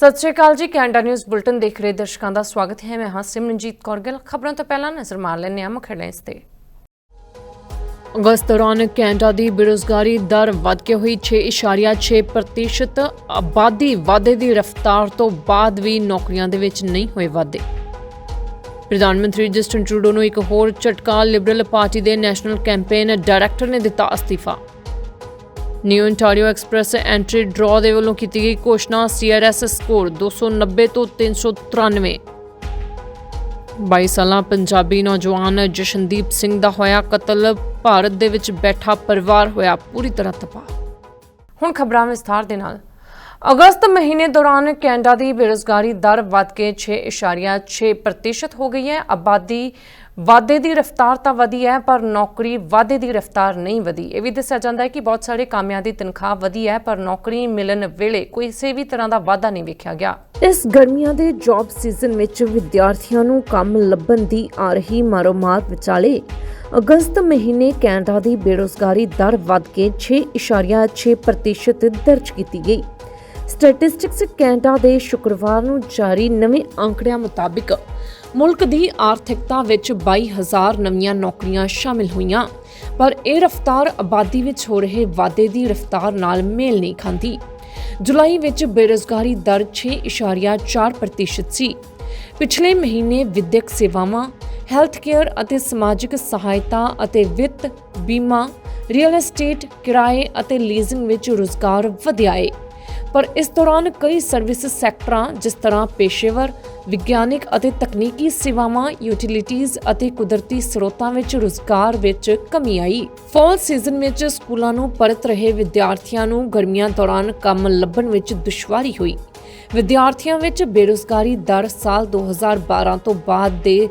ਸਤਿ ਸ਼੍ਰੀ ਅਕਾਲ ਜੀ, Canada news bulletin ਦੇਖ ਰਹੇ ਦਰਸ਼ਕਾਂ ਦਾ ਸਵਾਗਤ ਹੈ। ਮੈਂ ਹਾਂ ਸਿਮਰਨਜੀਤ ਕੌਰ ਗਿੱਲ। ਖਬਰਾਂ ਤੋਂ ਪਹਿਲਾਂ ਨਜ਼ਰ ਮਾਰ ਲੈਂਦੇ ਹਾਂ ਮੁੱਖ ਹੈਡਲਾਈਨਸ ਤੇ। ਅਗਸਤ ਦੌਰਾਨ ਕੈਨੇਡਾ ਦੀ ਬੇਰੁਜ਼ਗਾਰੀ ਦਰ ਵੱਧ ਕੇ ਹੋਈ 6.6% ਆਬਾਦੀ ਵਾਧੇ ਦੀ ਰਫ਼ਤਾਰ ਤੋਂ ਬਾਅਦ ਵੀ ਨੌਕਰੀਆਂ ਦੇ ਵਿੱਚ ਨਹੀਂ ਹੋਏ ਵਾਧੇ। ਪ੍ਰਧਾਨ ਮੰਤਰੀ ਜਸਟਨ ਟਰੂਡੋ ਨੂੰ ਇੱਕ ਹੋਰ ਝਟਕਾ, ਲਿਬਰਲ ਪਾਰਟੀ ਦੇ ਨੈਸ਼ਨਲ ਕੈਂਪੇਨ ਡਾਇਰੈਕਟਰ ਨੇ ਦਿੱਤਾ ਅਸਤੀਫਾ। New ontario express entry draw ਦੇ ਵੱਲੋਂ ਕੀਤੀ ਗਈ ਘੋਸ਼ਣਾ ਸੀਆਰਐਸ ਸਕੋਰ 290 ਤੋਂ 393 22 ਸਾਲਾਂ ਪੰਜਾਬੀ ਨੌਜਵਾਨ ਜਸ਼ਨਦੀਪ ਸਿੰਘ ਦਾ ਹੋਇਆ ਕਤਲ, ਭਾਰਤ ਦੇ ਵਿੱਚ ਬੈਠਾ ਪਰਿਵਾਰ ਹੋਇਆ ਪੂਰੀ ਤਰ੍ਹਾਂ ਤਬਾਹ। ਹੁਣ ਖਬਰਾਂ ਵਿਸਥਾਰ ਦੇ ਨਾਲ। ਅਗਸਤ ਮਹੀਨੇ ਦੌਰਾਨ ਕੈਨੇਡਾ ਦੀ ਬੇਰੁਜ਼ਗਾਰੀ ਦਰ ਵੱਧ ਕੇ 6.6% ਹੋ ਗਈ ਹੈ। ਆਬਾਦੀ ਵਾਧੇ ਦੀ ਰਫ਼ਤਾਰ ਤਾਂ ਵਧੀ ਹੈ, ਪਰ ਨੌਕਰੀ ਵਾਧੇ ਦੀ ਰਫ਼ਤਾਰ ਨਹੀਂ ਵਧੀ। ਇਹ ਵੀ ਦੱਸਿਆ ਜਾਂਦਾ ਹੈ ਕਿ ਬਹੁਤ ਸਾਰੇ ਕਾਮਿਆਂ ਦੀ ਤਨਖਾਹ ਵਧੀ ਹੈ, ਪਰ ਨੌਕਰੀ ਮਿਲਣ ਵੇਲੇ ਕੋਈ ਕਿਸੇ ਵੀ ਤਰ੍ਹਾਂ ਦਾ ਵਾਧਾ ਨਹੀਂ ਵੇਖਿਆ ਗਿਆ। ਇਸ ਗਰਮੀਆਂ ਦੇ ਜੌਬ ਸੀਜ਼ਨ ਵਿੱਚ ਵਿਦਿਆਰਥੀਆਂ ਨੂੰ ਕੰਮ ਲੱਭਣ ਦੀ ਆ ਰਹੀ ਮਾਰੋਮਾਰ ਵਿਚਾਲੇ ਅਗਸਤ ਮਹੀਨੇ ਕੈਨੇਡਾ ਦੀ ਬੇਰੋਜ਼ਗਾਰੀ ਦਰ ਵੱਧ ਕੇ 6.6% ਦਰਜ ਕੀਤੀ ਗਈ। ਸਟੈਟਿਸਟਿਕਸ ਕੈਨੇਡਾ ਦੇ ਸ਼ੁੱਕਰਵਾਰ ਨੂੰ ਜਾਰੀ ਨਵੇਂ ਅੰਕੜਿਆਂ ਮੁਤਾਬਿਕ ਮੁਲਕ ਦੀ ਆਰਥਿਕਤਾ ਵਿੱਚ 22000 ਨਵੀਆਂ ਨੌਕਰੀਆਂ ਸ਼ਾਮਿਲ ਹੋਈਆਂ, ਪਰ ਇਹ ਰਫ਼ਤਾਰ ਆਬਾਦੀ ਵਿੱਚ ਹੋ ਰਹੇ ਵਾਧੇ ਦੀ ਰਫ਼ਤਾਰ ਨਾਲ ਮੇਲ ਨਹੀਂ ਖਾਂਦੀ। ਜੁਲਾਈ ਵਿੱਚ ਬੇਰੁਜ਼ਗਾਰੀ ਦਰ 6.4% ਸੀ। ਪਿਛਲੇ ਮਹੀਨੇ ਵਿਦਿਅਕ ਸੇਵਾਵਾਂ ਹੈਲਥ ਕੇਅਰ ਅਤੇ ਸਮਾਜਿਕ ਸਹਾਇਤਾ ਅਤੇ ਵਿੱਤ ਬੀਮਾ ਰੀਅਲ ਏਸਟੇਟ ਕਿਰਾਏ ਅਤੇ ਲੀਜ਼ਿੰਗ ਵਿੱਚ ਰੁਜ਼ਗਾਰ ਵਧਿਆ ਏ। ਪਰ ਇਸ ਦੌਰਾਨ ਕਈ ਸਰਵਿਸ ਸੈਕਟਰਾਂ, ਜਿਸ ਤਰ੍ਹਾਂ ਪੇਸ਼ੇਵਰ, ਵਿਗਿਆਨਿਕ ਅਤੇ ਤਕਨੀਕੀ ਸੇਵਾਵਾਂ, ਯੂਟਿਲਿਟੀਜ਼ ਅਤੇ ਕੁਦਰਤੀ ਸਰੋਤਾਂ ਵਿੱਚ ਰੁਜ਼ਗਾਰ ਵਿੱਚ ਕਮੀ ਆਈ। ਫਾਲ ਸੀਜ਼ਨ ਵਿੱਚ ਸਕੂਲਾਂ ਨੂੰ ਪਰਤ ਰਹੇ ਵਿਦਿਆਰਥੀਆਂ ਨੂੰ ਗਰਮੀਆਂ ਦੌਰਾਨ ਕੰਮ ਲੱਭਣ ਵਿੱਚ ਦੁਸ਼ਵਾਰੀ ਹੋਈ। ਵਿਦਿਆਰਥੀਆਂ ਵਿੱਚ ਬੇਰੁਜ਼ਗਾਰੀ ਦਰ ਸਾਲ 2012 ਤੋਂ ਬਾਅਦ ਦੇ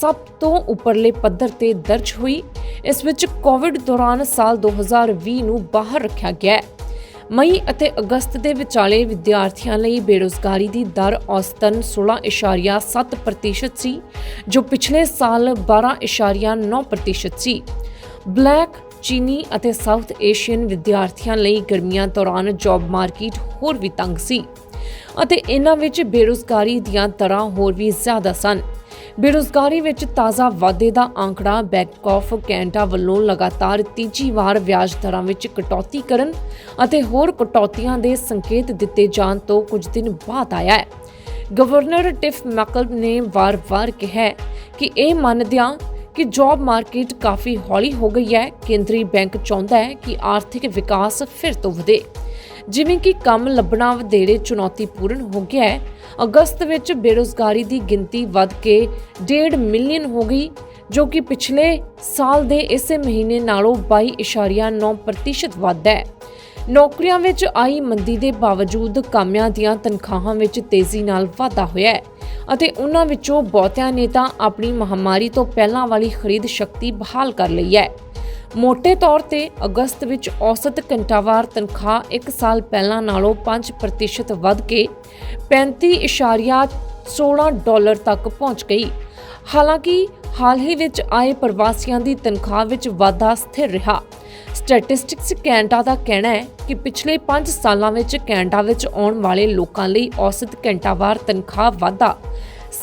ਸਭ ਤੋਂ ਉੱਪਰਲੇ ਪੱਧਰ ਤੇ ਦਰਜ ਹੋਈ। ਇਸ ਵਿੱਚ ਕੋਵਿਡ ਦੌਰਾਨ ਸਾਲ 2020 ਨੂੰ ਬਾਹਰ ਰੱਖਿਆ ਗਿਆ ਹੈ। ਮਈ ਅਤੇ ਅਗਸਤ ਦੇ ਵਿਚਾਲੇ ਵਿਦਿਆਰਥੀਆਂ ਲਈ ਬੇਰੋਜ਼ਗਾਰੀ ਦੀ ਦਰ ਔਸਤਨ 16.7% ਸੀ, ਜੋ ਪਿਛਲੇ ਸਾਲ 12.9% ਸੀ। ਬਲੈਕ, ਚੀਨੀ ਅਤੇ ਸਾਊਥ ਏਸ਼ੀਅਨ ਵਿਦਿਆਰਥੀਆਂ ਲਈ ਗਰਮੀਆਂ ਦੌਰਾਨ ਜੌਬ ਮਾਰਕੀਟ ਹੋਰ ਵੀ ਤੰਗ ਸੀ ਅਤੇ ਇਹਨਾਂ ਵਿੱਚ ਬੇਰੋਜ਼ਗਾਰੀ ਦੀਆਂ ਦਰਾਂ ਹੋਰ ਵੀ ਜ਼ਿਆਦਾ ਸਨ। ਬੇਰੁਜ਼ਗਾਰੀ ਵਿੱਚ ਤਾਜ਼ਾ ਵਾਧੇ ਦਾ ਆંકੜਾ ਬੈਂਕ ਆਫ ਕੈਨੇਡਾ ਵੱਲੋਂ ਲਗਾਤਾਰ ਤੀਜੀ ਵਾਰ ਵਿਆਜ ਦਰਾਂ ਵਿੱਚ ਕਟੌਤੀ ਕਰਨ ਅਤੇ ਹੋਰ ਕਟੌਤੀਆਂ ਦੇ ਸੰਕੇਤ ਦਿੱਤੇ ਜਾਣ ਤੋਂ ਕੁਝ ਦਿਨ ਬਾਅਦ ਆਇਆ ਹੈ। ਗਵਰਨਰ ਟਿਫ ਮੈਕਲ ਨੇ ਵਾਰ-ਵਾਰ ਕਿਹਾ ਕਿ ਇਹ ਮੰਨਦਿਆਂ ਕਿ ਜੌਬ ਮਾਰਕੀਟ ਕਾਫੀ ਹੌਲੀ ਹੋ ਗਈ ਹੈ। ਕੇਂਦਰੀ ਬੈਂਕ ਚਾਹੁੰਦਾ ਹੈ ਕਿ ਆਰਥਿਕ ਵਿਕਾਸ ਫਿਰ ਤੋਂ ਵਧੇ। ਜਿਵੇਂ ਕਿ ਕੰਮ ਲੱਭਣਾ ਵਧੇਰੇ ਚੁਣੌਤੀਪੂਰਨ ਹੋ ਗਿਆ ਹੈ। ਅਗਸਤ ਵਿੱਚ ਬੇਰੋਜ਼ਗਾਰੀ ਦੀ ਗਿਣਤੀ ਵੱਧ ਕੇ 1.5 ਮਿਲੀਅਨ ਹੋ ਗਈ, ਜੋ ਕਿ ਪਿਛਲੇ ਸਾਲ ਦੇ ਇਸੇ ਮਹੀਨੇ ਨਾਲੋਂ 22.9% ਵੱਧ ਹੈ। ਨੌਕਰੀਆਂ ਵਿੱਚ ਆਈ ਮੰਦੀ ਦੇ ਬਾਵਜੂਦ ਕਾਮਿਆਂ ਦੀਆਂ ਤਨਖਾਹਾਂ ਵਿੱਚ ਤੇਜ਼ੀ ਨਾਲ ਵਾਧਾ ਹੋਇਆ ਹੈ ਅਤੇ ਉਹਨਾਂ ਵਿੱਚੋਂ ਬਹੁਤਿਆਂ ਨੇ ਤਾਂ ਆਪਣੀ ਮਹਾਮਾਰੀ ਤੋਂ ਪਹਿਲਾਂ ਵਾਲੀ ਖਰੀਦ ਸ਼ਕਤੀ ਬਹਾਲ ਕਰ ਲਈ ਹੈ। ਮੋٹے ਤੌਰ ਤੇ ਅਗਸਤ ਵਿੱਚ ਔਸਤ ਘੰਟਾਵਾਰ ਤਨਖਾਹ 1 ਸਾਲ ਪਹਿਲਾਂ ਨਾਲੋਂ 5% ਵੱਧ ਕੇ 35.16 ਡਾਲਰ ਤੱਕ ਪਹੁੰਚ ਗਈ। ਹਾਲਾਂਕਿ, ਹਾਲ ਹੀ ਵਿੱਚ ਆਏ ਪ੍ਰਵਾਸੀਆਂ ਦੀ ਤਨਖਾਹ ਵਿੱਚ ਵਾਧਾ ਸਥਿਰ ਰਿਹਾ। ਸਟੈਟਿਸਟਿਕਸ ਕੈਨੇਡਾ ਦਾ ਕਹਿਣਾ ਹੈ ਕਿ ਪਿਛਲੇ 5 ਸਾਲਾਂ ਵਿੱਚ ਕੈਨੇਡਾ ਵਿੱਚ ਆਉਣ ਵਾਲੇ ਲੋਕਾਂ ਲਈ ਔਸਤ ਘੰਟਾਵਾਰ ਤਨਖਾਹ ਵਾਧਾ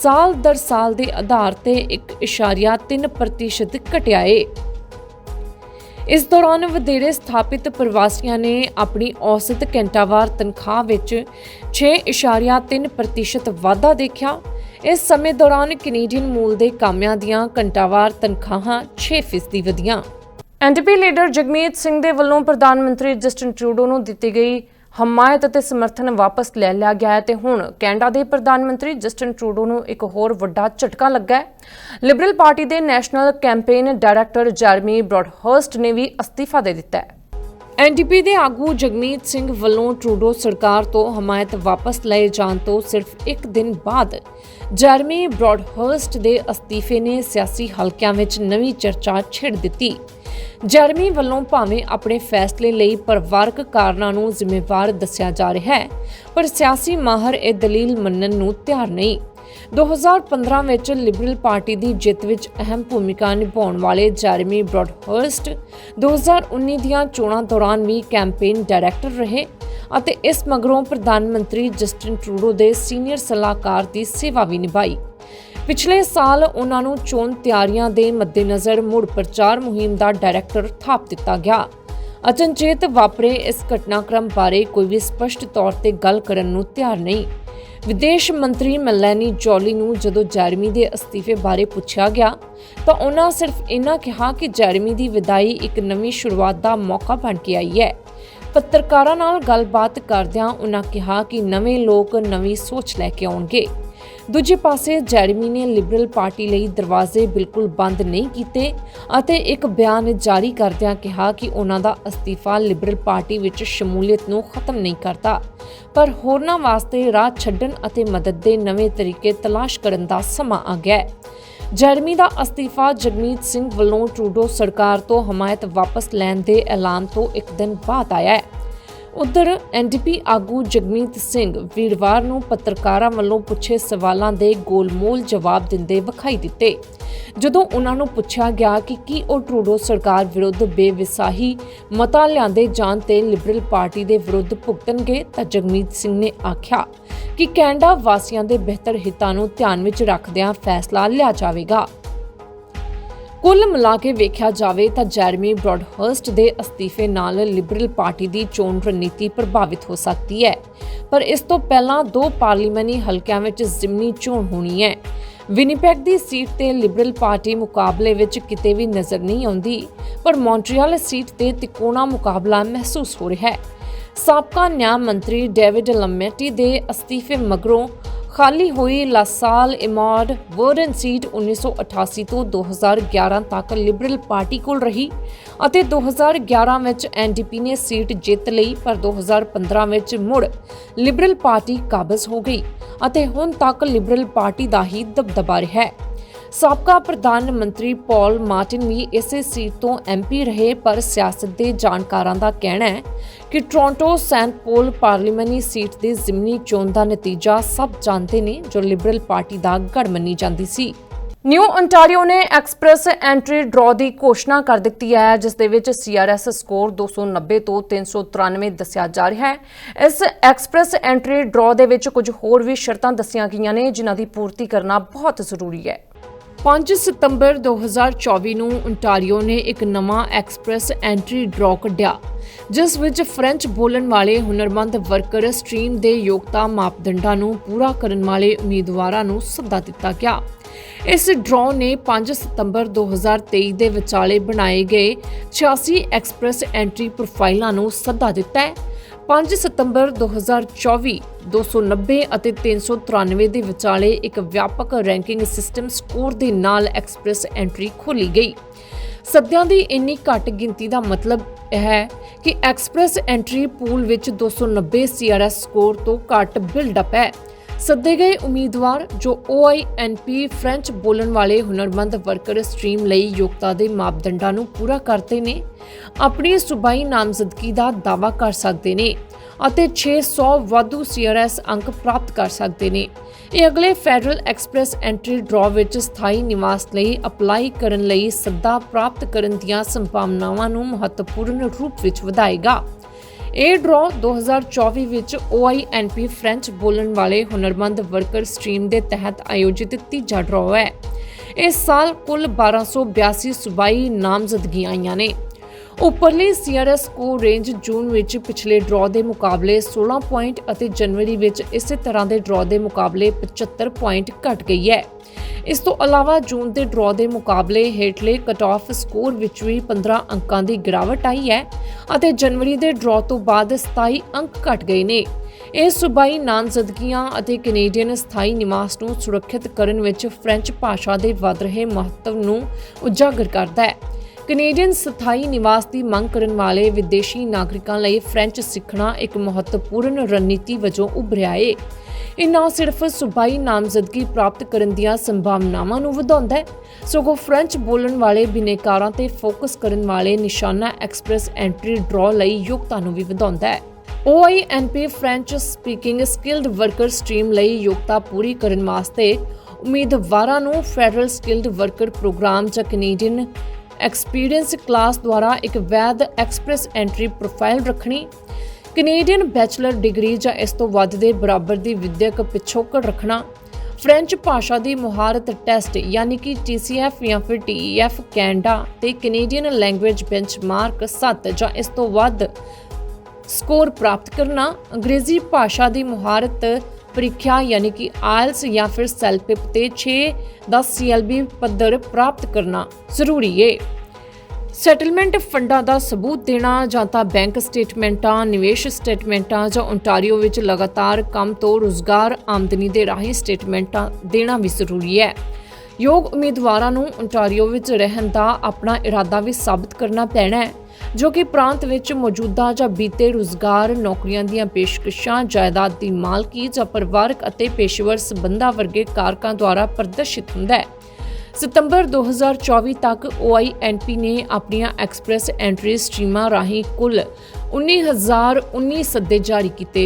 ਸਾਲ ਦਰ ਸਾਲ ਦੇ ਆਧਾਰ ਤੇ 1.3% ਘਟਿਆ ਏ। ਇਸ ਦੌਰਾਨ ਵਧੇਰੇ ਸਥਾਪਿਤ ਪ੍ਰਵਾਸੀਆਂ ਨੇ ਆਪਣੀ ਔਸਤ ਘੰਟਾਵਾਰ ਤਨਖਾਹ ਵਿੱਚ 6.3% ਵਾਧਾ ਦੇਖਿਆ। ਇਸ ਸਮੇਂ ਦੌਰਾਨ ਕੈਨੇਡੀਅਨ ਮੂਲ ਦੇ ਕਾਮਿਆਂ ਦੀਆਂ ਘੰਟਾਵਾਰ ਤਨਖਾਹਾਂ 6% ਵਧੀਆਂ। ਐਨਡੀਪੀ ਲੀਡਰ ਜਗਮੀਤ ਸਿੰਘ ਦੇ ਵੱਲੋਂ ਪ੍ਰਧਾਨ ਮੰਤਰੀ ਜਸਟਨ ਟਰੂਡੋ ਨੂੰ ਦਿੱਤੀ ਗਈ ਹਮਾਇਤ ਅਤੇ ਸਮਰਥਨ ਵਾਪਸ ਲੈ ਲਿਆ ਗਿਆ ਹੈ ਤੇ ਹੁਣ ਕੈਨੇਡਾ ਦੇ ਪ੍ਰਧਾਨ ਮੰਤਰੀ ਜਸਟਨ ਟਰੂਡੋ ਨੂੰ ਇੱਕ ਹੋਰ ਵੱਡਾ ਝਟਕਾ ਲੱਗਾ ਹੈ। ਲਿਬਰਲ ਪਾਰਟੀ ਦੇ national campaign director Jeremy Broadhurst ਨੇ ਵੀ ਅਸਤੀਫਾ ਦੇ ਦਿੱਤਾ ਹੈ। ਐਨਡੀਪੀ ਦੇ ਆਗੂ ਜਗਮੀਤ ਸਿੰਘ ਵੱਲੋਂ ਟਰੂਡੋ ਸਰਕਾਰ ਤੋਂ ਹਮਾਇਤ ਵਾਪਸ ਲਏ ਜਾਣ ਤੋਂ ਸਿਰਫ ਇੱਕ ਦਿਨ ਬਾਅਦ ਜਰਮੀ ਬ੍ਰੌਡਹਰਸਟ ਦੇ ਅਸਤੀਫੇ ਨੇ ਸਿਆਸੀ ਹਲਕਿਆਂ ਵਿੱਚ ਨਵੀਂ ਚਰਚਾ ਛੇੜ ਦਿੱਤੀ। ਜਰਮੀ ਵੱਲੋਂ ਭਾਵੇਂ ਆਪਣੇ ਫੈਸਲੇ ਲਈ ਪਰਿਵਾਰਕ ਕਾਰਨਾਂ ਨੂੰ ਜ਼ਿੰਮੇਵਾਰ ਦੱਸਿਆ ਜਾ ਰਿਹਾ ਹੈ, ਪਰ ਸਿਆਸੀ ਮਾਹਰ ਇਹ ਦਲੀਲ ਮੰਨਣ ਨੂੰ ਤਿਆਰ ਨਹੀਂ। 2015 ਵਿੱਚ ਲਿਬਰਲ ਪਾਰਟੀ ਦੀ ਜਿੱਤ ਵਿੱਚ ਅਹਿਮ ਭੂਮਿਕਾ ਨਿਭਾਉਣ ਵਾਲੇ ਜੈਰਮੀ ਬ੍ਰੌਡਹਰਸਟ 2019 ਦੀਆਂ ਚੋਣਾਂ ਦੌਰਾਨ ਵੀ ਕੈਂਪੇਨ ਡਾਇਰੈਕਟਰ ਰਹੇ ਅਤੇ ਇਸ ਮਗਰੋਂ ਪ੍ਰਧਾਨ ਮੰਤਰੀ ਜਸਟਿਨ ਟਰੂਡੋ ਦੇ ਸੀਨੀਅਰ ਸਲਾਹਕਾਰ ਦੀ ਸੇਵਾ ਵੀ ਨਿਭਾਈ। ਪਿਛਲੇ ਸਾਲ ਉਹਨਾਂ ਨੂੰ ਚੋਣ ਤਿਆਰੀਆਂ ਦੇ ਮੱਦੇਨਜ਼ਰ ਮੁੜ ਪ੍ਰਚਾਰ ਮੁਹਿੰਮ ਦਾ ਡਾਇਰੈਕਟਰ ਥਾਪ ਦਿੱਤਾ ਗਿਆ। ਅਚਨਚੇਤ ਵਾਪਰੇ ਇਸ ਘਟਨਾਕ੍ਰਮ ਬਾਰੇ ਕੋਈ ਵੀ ਸਪਸ਼ਟ ਤੌਰ ਤੇ ਗੱਲ ਕਰਨ ਨੂੰ ਤਿਆਰ ਨਹੀਂ। ਵਿਦੇਸ਼ ਮੰਤਰੀ ਮਲੈਨੀ ਜੋਲੀ ਨੂੰ ਜਦੋਂ ਜੈਰਮੀ ਦੇ ਅਸਤੀਫੇ ਬਾਰੇ ਪੁੱਛਿਆ ਗਿਆ, ਤਾਂ ਉਹਨਾਂ ਸਿਰਫ ਇੰਨਾ ਕਿਹਾ ਕਿ ਜੈਰਮੀ ਦੀ ਵਿਦਾਈ ਇੱਕ ਨਵੀਂ ਸ਼ੁਰੂਆਤ ਦਾ ਮੌਕਾ ਬਣ ਕੇ ਆਈ ਹੈ। ਪੱਤਰਕਾਰਾਂ ਨਾਲ ਗੱਲਬਾਤ ਕਰਦਿਆਂ ਉਹਨਾਂ ਕਿਹਾ ਕਿ ਨਵੇਂ ਲੋਕ ਨਵੀਂ ਸੋਚ ਲੈ ਕੇ ਆਉਣਗੇ। ਦੂਜੇ ਪਾਸੇ ਜੈਰਮੀ ਨੇ ਲਿਬਰਲ ਪਾਰਟੀ ਲਈ ਦਰਵਾਜ਼ੇ ਬਿਲਕੁਲ ਬੰਦ ਨਹੀਂ ਕੀਤੇ ਅਤੇ ਇੱਕ ਬਿਆਨ ਜਾਰੀ ਕਰਦਿਆਂ ਕਿਹਾ ਕਿ ਉਹਨਾਂ ਦਾ ਅਸਤੀਫਾ ਲਿਬਰਲ ਪਾਰਟੀ ਵਿੱਚ ਸ਼ਮੂਲੀਅਤ ਨੂੰ ਖਤਮ ਨਹੀਂ ਕਰਦਾ। ਪਰ ਹੋਰਨਾਂ ਵਾਸਤੇ ਰਾਹ ਛੱਡਣ ਅਤੇ ਮਦਦ ਦੇ ਨਵੇਂ ਤਰੀਕੇ ਤਲਾਸ਼ ਕਰਨ ਦਾ ਸਮਾਂ ਆ ਗਿਆ ਹੈ। ਜਰਮੀ ਦਾ ਅਸਤੀਫਾ ਜਗਮੀਤ ਸਿੰਘ ਵੱਲੋਂ ਟਰੂਡੋ ਸਰਕਾਰ ਤੋਂ ਹਮਾਇਤ ਵਾਪਸ ਲੈਣ ਦੇ ਐਲਾਨ ਤੋਂ ਇੱਕ ਦਿਨ ਬਾਅਦ ਆਇਆ ਹੈ। ਉਧਰ ਐਨਡੀਪੀ ਆਗੂ ਜਗਮੀਤ ਸਿੰਘ ਵੀਰਵਾਰ ਨੂੰ ਪੱਤਰਕਾਰਾਂ ਵੱਲੋਂ ਪੁੱਛੇ ਸਵਾਲਾਂ ਦੇ ਗੋਲਮੋਲ ਜਵਾਬ ਦਿੰਦੇ ਵਿਖਾਈ ਦਿੱਤੇ। ਜਦੋਂ ਉਹਨਾਂ ਨੂੰ ਪੁੱਛਿਆ ਗਿਆ ਕਿ ਕੀ ਉਹ ਟਰੂਡੋ ਸਰਕਾਰ ਵਿਰੁੱਧ ਬੇਵਿਸਾਹੀ ਮਤਾ ਲਿਆਂਦੇ ਜਾਣ ਤੇ ਲਿਬਰਲ ਪਾਰਟੀ ਦੇ ਵਿਰੁੱਧ ਭੁਗਤਣਗੇ ਤਾਂ ਜਗਮੀਤ ਸਿੰਘ ਨੇ ਆਖਿਆ ਕਿ ਕੈਨੇਡਾ ਵਾਸੀਆਂ ਦੇ ਬਿਹਤਰ ਹਿੱਤਾਂ ਨੂੰ ਧਿਆਨ ਵਿੱਚ ਰੱਖਦਿਆਂ ਫੈਸਲਾ ਲਿਆ ਜਾਵੇਗਾ। ਕੁੱਲ ਮਿਲਾ ਕੇ ਵੇਖਿਆ ਜਾਵੇ ਤਾਂ ਜੈਰਮੀ ਬ੍ਰੌਡਹਰਸਟ ਦੇ ਅਸਤੀਫੇ ਨਾਲ ਲਿਬਰਲ ਪਾਰਟੀ ਦੀ ਚੋਣ ਰਣਨੀਤੀ ਪ੍ਰਭਾਵਿਤ ਹੋ ਸਕਦੀ ਹੈ। ਪਰ ਇਸ ਤੋਂ ਪਹਿਲਾਂ ਦੋ ਪਾਰਲੀਮੈਂਟੀ ਹਲਕਿਆਂ ਵਿੱਚ ਜ਼ਿਮਨੀ ਚੋਣ ਹੋਣੀ ਹੈ। ਵਿਨੀਪੈਗ ਦੀ ਸੀਟ ਤੇ ਲਿਬਰਲ ਪਾਰਟੀ ਮੁਕਾਬਲੇ ਵਿੱਚ ਕਿਤੇ ਵੀ ਨਜ਼ਰ ਨਹੀਂ ਆਉਂਦੀ, ਪਰ ਮੌਂਟਰੀਅਲ ਸੀਟ ਤੇ ਤਿਕੋਣਾ ਮੁਕਾਬਲਾ ਮਹਿਸੂਸ ਹੋ ਰਿਹਾ ਹੈ। ਸਾਬਕਾ ਨਿਆਂ ਮੰਤਰੀ ਡੇਵਿਡ ਲੰਮੈਟੀ ਦੇ ਅਸਤੀਫੇ ਮਗਰੋਂ ਖਾਲੀ ਹੋਈ ਲਾਸਾਲ ਇਮਾਰਡ ਵਰਡਨ ਸੀਟ 1988 ਤੋਂ 2011 ਤੱਕ ਲਿਬਰਲ ਪਾਰਟੀ ਕੋਲ ਰਹੀ ਅਤੇ 2011 ਵਿੱਚ ਐਨਡੀਪੀ ਨੇ ਸੀਟ ਜਿੱਤ ਲਈ, ਪਰ 2015 ਵਿੱਚ ਮੁੜ ਲਿਬਰਲ ਪਾਰਟੀ ਕਾਬਜ਼ ਹੋ ਗਈ ਅਤੇ ਹੁਣ ਤੱਕ ਲਿਬਰਲ ਪਾਰਟੀ ਦਾ ਹੀ ਦਬਦਬਾ ਰਿਹਾ ਹੈ। ਸਾਬਕਾ ਪ੍ਰਧਾਨ ਮੰਤਰੀ ਪੌਲ ਮਾਰਟਿਨ ਵੀ ਇਸੇ ਸੀਟ ਤੋਂ ਐਮਪੀ ਰਹੇ, ਪਰ ਸਿਆਸਤ ਦੇ ਜਾਣਕਾਰਾਂ ਦਾ ਕਹਿਣਾ ਹੈ ਕਿ Toronto Saint Paul parliamentary seat ਦੀ ਜ਼ਿਮਨੀ ਚੋਣ ਦਾ ਨਤੀਜਾ ਸਭ ਜਾਣਦੇ ਨੇ, ਜੋ ਲਿਬਰਲ ਪਾਰਟੀ ਦਾ ਗੜ ਮੰਨੀ ਜਾਂਦੀ ਸੀ। ਨਿਊ ਓਨਟਾਰੀਓ ਨੇ ਐਕਸਪ੍ਰੈਸ ਐਂਟਰੀ ਡਰਾਅ ਦੀ ਘੋਸ਼ਣਾ ਕਰ ਦਿੱਤੀ ਹੈ, ਜਿਸ ਦੇ ਵਿੱਚ CRS ਸਕੋਰ 290 ਤੋਂ 393 ਦੱਸਿਆ ਜਾ ਰਿਹਾ ਹੈ। ਇਸ ਐਕਸਪ੍ਰੈਸ ਐਂਟਰੀ ਡਰਾਅ ਦੇ ਵਿੱਚ ਕੁਝ ਹੋਰ ਵੀ ਸ਼ਰਤਾਂ ਦੱਸੀਆਂ ਗਈਆਂ ਨੇ, ਜਿਨ੍ਹਾਂ ਦੀ ਪੂਰਤੀ ਕਰਨਾ ਬਹੁਤ ਜ਼ਰੂਰੀ ਹੈ। 5 ਸਤੰਬਰ 2024 ਨੂੰ ਓਨਟਾਰੀਓ ਨੇ ਇੱਕ ਨਵਾਂ ਐਕਸਪ੍ਰੈਸ ਐਂਟਰੀ ਡਰਾਅ ਕੱਢਿਆ, ਜਿਸ ਵਿੱਚ ਫ੍ਰੈਂਚ ਬੋਲਣ ਵਾਲੇ ਹੁਨਰਮੰਦ ਵਰਕਰ ਸਟ੍ਰੀਮ ਦੇ ਯੋਗਤਾ ਮਾਪਦੰਡਾਂ ਨੂੰ ਪੂਰਾ ਕਰਨ ਵਾਲੇ ਉਮੀਦਵਾਰਾਂ ਨੂੰ ਸੱਦਾ ਦਿੱਤਾ ਗਿਆ। ਇਸ ਡਰਾਅ ਨੇ 5 ਸਤੰਬਰ 2023 ਦੇ ਵਿਚਾਲੇ ਬਣਾਏ ਗਏ 86 ਐਕਸਪ੍ਰੈਸ ਐਂਟਰੀ ਪ੍ਰੋਫਾਈਲਾਂ ਨੂੰ ਸੱਦਾ ਦਿੱਤਾ ਹੈ 5 ਸਤੰਬਰ 2024 290 ਅਤੇ 393 ਦੇ ਵਿਚਾਲੇ ਇੱਕ ਵਿਆਪਕ ਰੈਂਕਿੰਗ ਸਿਸਟਮ ਸਕੋਰ ਦੇ ਨਾਲ ਐਕਸਪ੍ਰੈਸ ਐਂਟਰੀ ਖੋਲੀ ਗਈ। ਸੱਦਿਆਂ ਦੀ ਇੰਨੀ ਘੱਟ ਗਿਣਤੀ ਦਾ ਮਤਲਬ ਹੈ ਕਿ ਐਕਸਪ੍ਰੈਸ ਐਂਟਰੀ ਪੂਲ ਵਿੱਚ 290 CRS ਸਕੋਰ ਤੋਂ ਘੱਟ ਬਿਲਡ ਅਪ ਹੈ। ਸੱਦੇ ਗਏ ਉਮੀਦਵਾਰ ਜੋ OINP ਫ੍ਰੈਂਚ ਬੋਲਣ ਵਾਲੇ ਹੁਨਰਮੰਦ ਵਰਕਰ ਸਟ੍ਰੀਮ ਲਈ ਯੋਗਤਾ ਦੇ ਮਾਪਦੰਡਾਂ ਨੂੰ ਪੂਰਾ ਕਰਦੇ ਨੇ, ਆਪਣੀ ਸੂਬਾਈ ਨਾਮਜ਼ਦਗੀ ਦਾ ਦਾਅਵਾ ਕਰ ਸਕਦੇ ਨੇ ਅਤੇ 600 ਵਾਧੂ CRS ਅੰਕ ਪ੍ਰਾਪਤ ਕਰ ਸਕਦੇ ਨੇ। ਇਹ ਅਗਲੇ ਫੈਡਰਲ ਐਕਸਪ੍ਰੈਸ ਐਂਟਰੀ ਡਰਾ ਵਿੱਚ ਸਥਾਈ ਨਿਵਾਸ ਲਈ ਅਪਲਾਈ ਕਰਨ ਲਈ ਸੱਦਾ ਪ੍ਰਾਪਤ ਕਰਨ ਦੀਆਂ ਸੰਭਾਵਨਾਵਾਂ ਨੂੰ ਮਹੱਤਵਪੂਰਨ ਰੂਪ ਵਿੱਚ ਵਧਾਏਗਾ। ਇਹ ਡਰਾਅ 2024 ਵਿੱਚ OINP ਫ੍ਰੈਂਚ ਬੋਲਣ ਵਾਲੇ ਹੁਨਰਮੰਦ ਵਰਕਰ ਸਟ੍ਰੀਮ ਦੇ ਤਹਿਤ ਆਯੋਜਿਤ ਤੀਜਾ ਡਰਾਅ ਹੈ। ਇਸ ਸਾਲ ਕੁੱਲ 1282 ਸੂਬਾਈ ਨਾਮਜ਼ਦਗੀਆਂ ਆਈਆਂ ਨੇ। ਉੱਪਰਲੀ ਸੀਆਰਐਸ ਕੋ ਰੇਂਜ ਜੂਨ ਵਿੱਚ ਪਿਛਲੇ ਡਰਾਅ ਦੇ ਮੁਕਾਬਲੇ 16 ਪੁਆਇੰਟ ਅਤੇ ਜਨਵਰੀ ਵਿੱਚ ਇਸੇ ਤਰ੍ਹਾਂ ਦੇ ਡਰਾਅ ਦੇ ਮੁਕਾਬਲੇ 75 ਪੁਆਇੰਟ ਘਟ ਗਈ ਹੈ। ਇਸ ਤੋਂ ਇਲਾਵਾ ਜੂਨ ਦੇ ਡਰਾਅ ਦੇ ਮੁਕਾਬਲੇ ਹੇਠਲੇ ਕਟ ਸਕੋਰ ਵਿੱਚ ਵੀ 15 ਅੰਕਾਂ ਦੀ ਗਿਰਾਵਟ ਆਈ ਹੈ ਅਤੇ ਜਨਵਰੀ ਦੇ ਡਰਾਅ ਤੋਂ ਬਾਅਦ 27 ਅੰਕ ਘਟ ਗਏ ਨੇ। ਇਹ ਸੂਬਾਈ ਨਾਮਜ਼ਦਗੀਆਂ ਅਤੇ ਕੈਨੇਡੀਅਨ ਸਥਾਈ ਨਿਵਾਸ ਨੂੰ ਸੁਰੱਖਿਅਤ ਕਰਨ ਵਿੱਚ ਫ੍ਰੈਂਚ ਭਾਸ਼ਾ ਦੇ ਵਧ ਰਹੇ ਮਹੱਤਵ ਨੂੰ ਉਜਾਗਰ ਕਰਦਾ ਹੈ। ਕੈਨੇਡੀਅਨ ਸਥਾਈ ਨਿਵਾਸ ਦੀ ਮੰਗ ਕਰਨ ਵਾਲੇ ਵਿਦੇਸ਼ੀ ਨਾਗਰਿਕਾਂ ਲਈ ਫ੍ਰੈਂਚ ਸਿੱਖਣਾ ਇੱਕ ਮਹੱਤਵਪੂਰਨ ਰਣਨੀਤੀ ਵਜੋਂ ਉਭਰਿਆ ਏ। ਇਹ ਨਾ ਸਿਰਫ ਸੂਬਾਈ ਨਾਮਜ਼ਦਗੀ ਪ੍ਰਾਪਤ ਕਰਨ ਦੀਆਂ ਸੰਭਾਵਨਾਵਾਂ ਨੂੰ ਵਧਾਉਂਦਾ ਹੈ। ਸਗੋਂ ਫ੍ਰੈਂਚ ਬੋਲਣ ਵਾਲੇ ਬਿਨੇਕਾਰਾਂ ਤੇ ਫੋਕਸ ਕਰਨ ਵਾਲੇ ਨਿਸ਼ਾਨਾ ਐਕਸਪ੍ਰੈਸ ਐਂਟਰੀ ਡਰਾਅ ਲਈ ਯੋਗਤਾ ਨੂੰ ਵੀ ਵਧਾਉਂਦਾ ਹੈ। OINP French speaking skilled worker stream ਲਈ ਯੋਗਤਾ ਪੂਰੀ ਕਰਨ ਵਾਸਤੇ ਉਮੀਦਵਾਰਾਂ ਨੂੰ ਫੈਡਰਲ ਸਕਿਲਡ ਵਰਕਰ ਪ੍ਰੋਗਰਾਮ ਜਾਂ ਕੈਨੇਡੀਅਨ ਐਕਸਪੀਰੀਅੰਸ ਕਲਾਸ ਦੁਆਰਾ ਇੱਕ ਵੈਧ ਐਕਸਪ੍ਰੈਸ ਐਂਟਰੀ ਪ੍ਰੋਫਾਈਲ ਰੱਖਣੀ ਕੈਨੇਡੀਅਨ ਬੈਚਲਰ ਡਿਗਰੀ ਜਾਂ ਇਸ ਤੋਂ ਵੱਧ ਦੇ ਬਰਾਬਰ ਦੀ ਵਿਦਿਅਕ ਪਿਛੋਕੜ ਰੱਖਣਾ ਫ੍ਰੈਂਚ ਭਾਸ਼ਾ ਦੀ ਮੁਹਾਰਤ ਟੈਸਟ ਯਾਨੀ ਕਿ TCF ਜਾਂ ਫਿਰ TEF ਕੈਨੇਡਾ ਤੇ ਕੈਨੇਡੀਅਨ ਲੈਂਗੁਏਜ ਬੈਂਚਮਾਰਕ 7 ਜਾਂ ਇਸ ਤੋਂ ਵੱਧ ਸਕੋਰ ਪ੍ਰਾਪਤ ਕਰਨਾ, ਅੰਗਰੇਜ਼ੀ ਭਾਸ਼ਾ ਦੀ ਮੁਹਾਰਤ ਪ੍ਰੀਖਿਆ ਯਾਨੀ ਕਿ ਆਇਲਸ ਜਾਂ ਫਿਰ ਸੈਲਪਿਪ ਤੇ 6 10 CLB ਪੱਧਰ ਪ੍ਰਾਪਤ ਕਰਨਾ ਜ਼ਰੂਰੀ ਏ। ਸੈਟਲਮੈਂਟ ਫੰਡਾਂ ਦਾ ਸਬੂਤ ਦੇਣਾ ਜਾਂ ਤਾਂ ਬੈਂਕ ਸਟੇਟਮੈਂਟਾਂ, ਨਿਵੇਸ਼ ਸਟੇਟਮੈਂਟਾਂ ਜਾਂ ਓਨਟਾਰੀਓ ਵਿੱਚ ਲਗਾਤਾਰ ਕੰਮ ਤੋਂ ਰੁਜ਼ਗਾਰ ਆਮਦਨੀ ਦੇ ਰਾਹੀਂ ਸਟੇਟਮੈਂਟਾਂ ਦੇਣਾ ਵੀ ਜ਼ਰੂਰੀ ਹੈ। ਯੋਗ ਉਮੀਦਵਾਰਾਂ ਨੂੰ ਓਨਟਾਰੀਓ ਵਿੱਚ ਰਹਿਣ ਦਾ ਆਪਣਾ ਇਰਾਦਾ ਵੀ ਸਾਬਤ ਕਰਨਾ ਪੈਣਾ ਹੈ, ਜੋ ਕਿ ਪ੍ਰਾਂਤ ਵਿੱਚ ਮੌਜੂਦਾ ਜਾਂ ਬੀਤੇ ਰੁਜ਼ਗਾਰ ਨੌਕਰੀਆਂ ਦੀਆਂ ਪੇਸ਼ਕਸ਼ਾਂ, ਜਾਇਦਾਦ ਦੀ ਮਾਲਕੀ ਜਾਂ ਪਰਿਵਾਰਕ ਅਤੇ ਪੇਸ਼ੇਵਰ ਸਬੰਧਾਂ ਵਰਗੇ ਕਾਰਕਾਂ ਦੁਆਰਾ ਪ੍ਰਦਰਸ਼ਿਤ ਹੁੰਦਾ ਹੈ। ਸਤੰਬਰ 2024 ਤੱਕ OINP ਨੇ ਆਪਣੀਆਂ ਐਕਸਪ੍ਰੈਸ ਐਂਟਰੀ ਸਟ੍ਰੀਮਾਂ ਰਾਹੀਂ ਕੁੱਲ 19019 ਸੱਦੇ ਜਾਰੀ ਕੀਤੇ।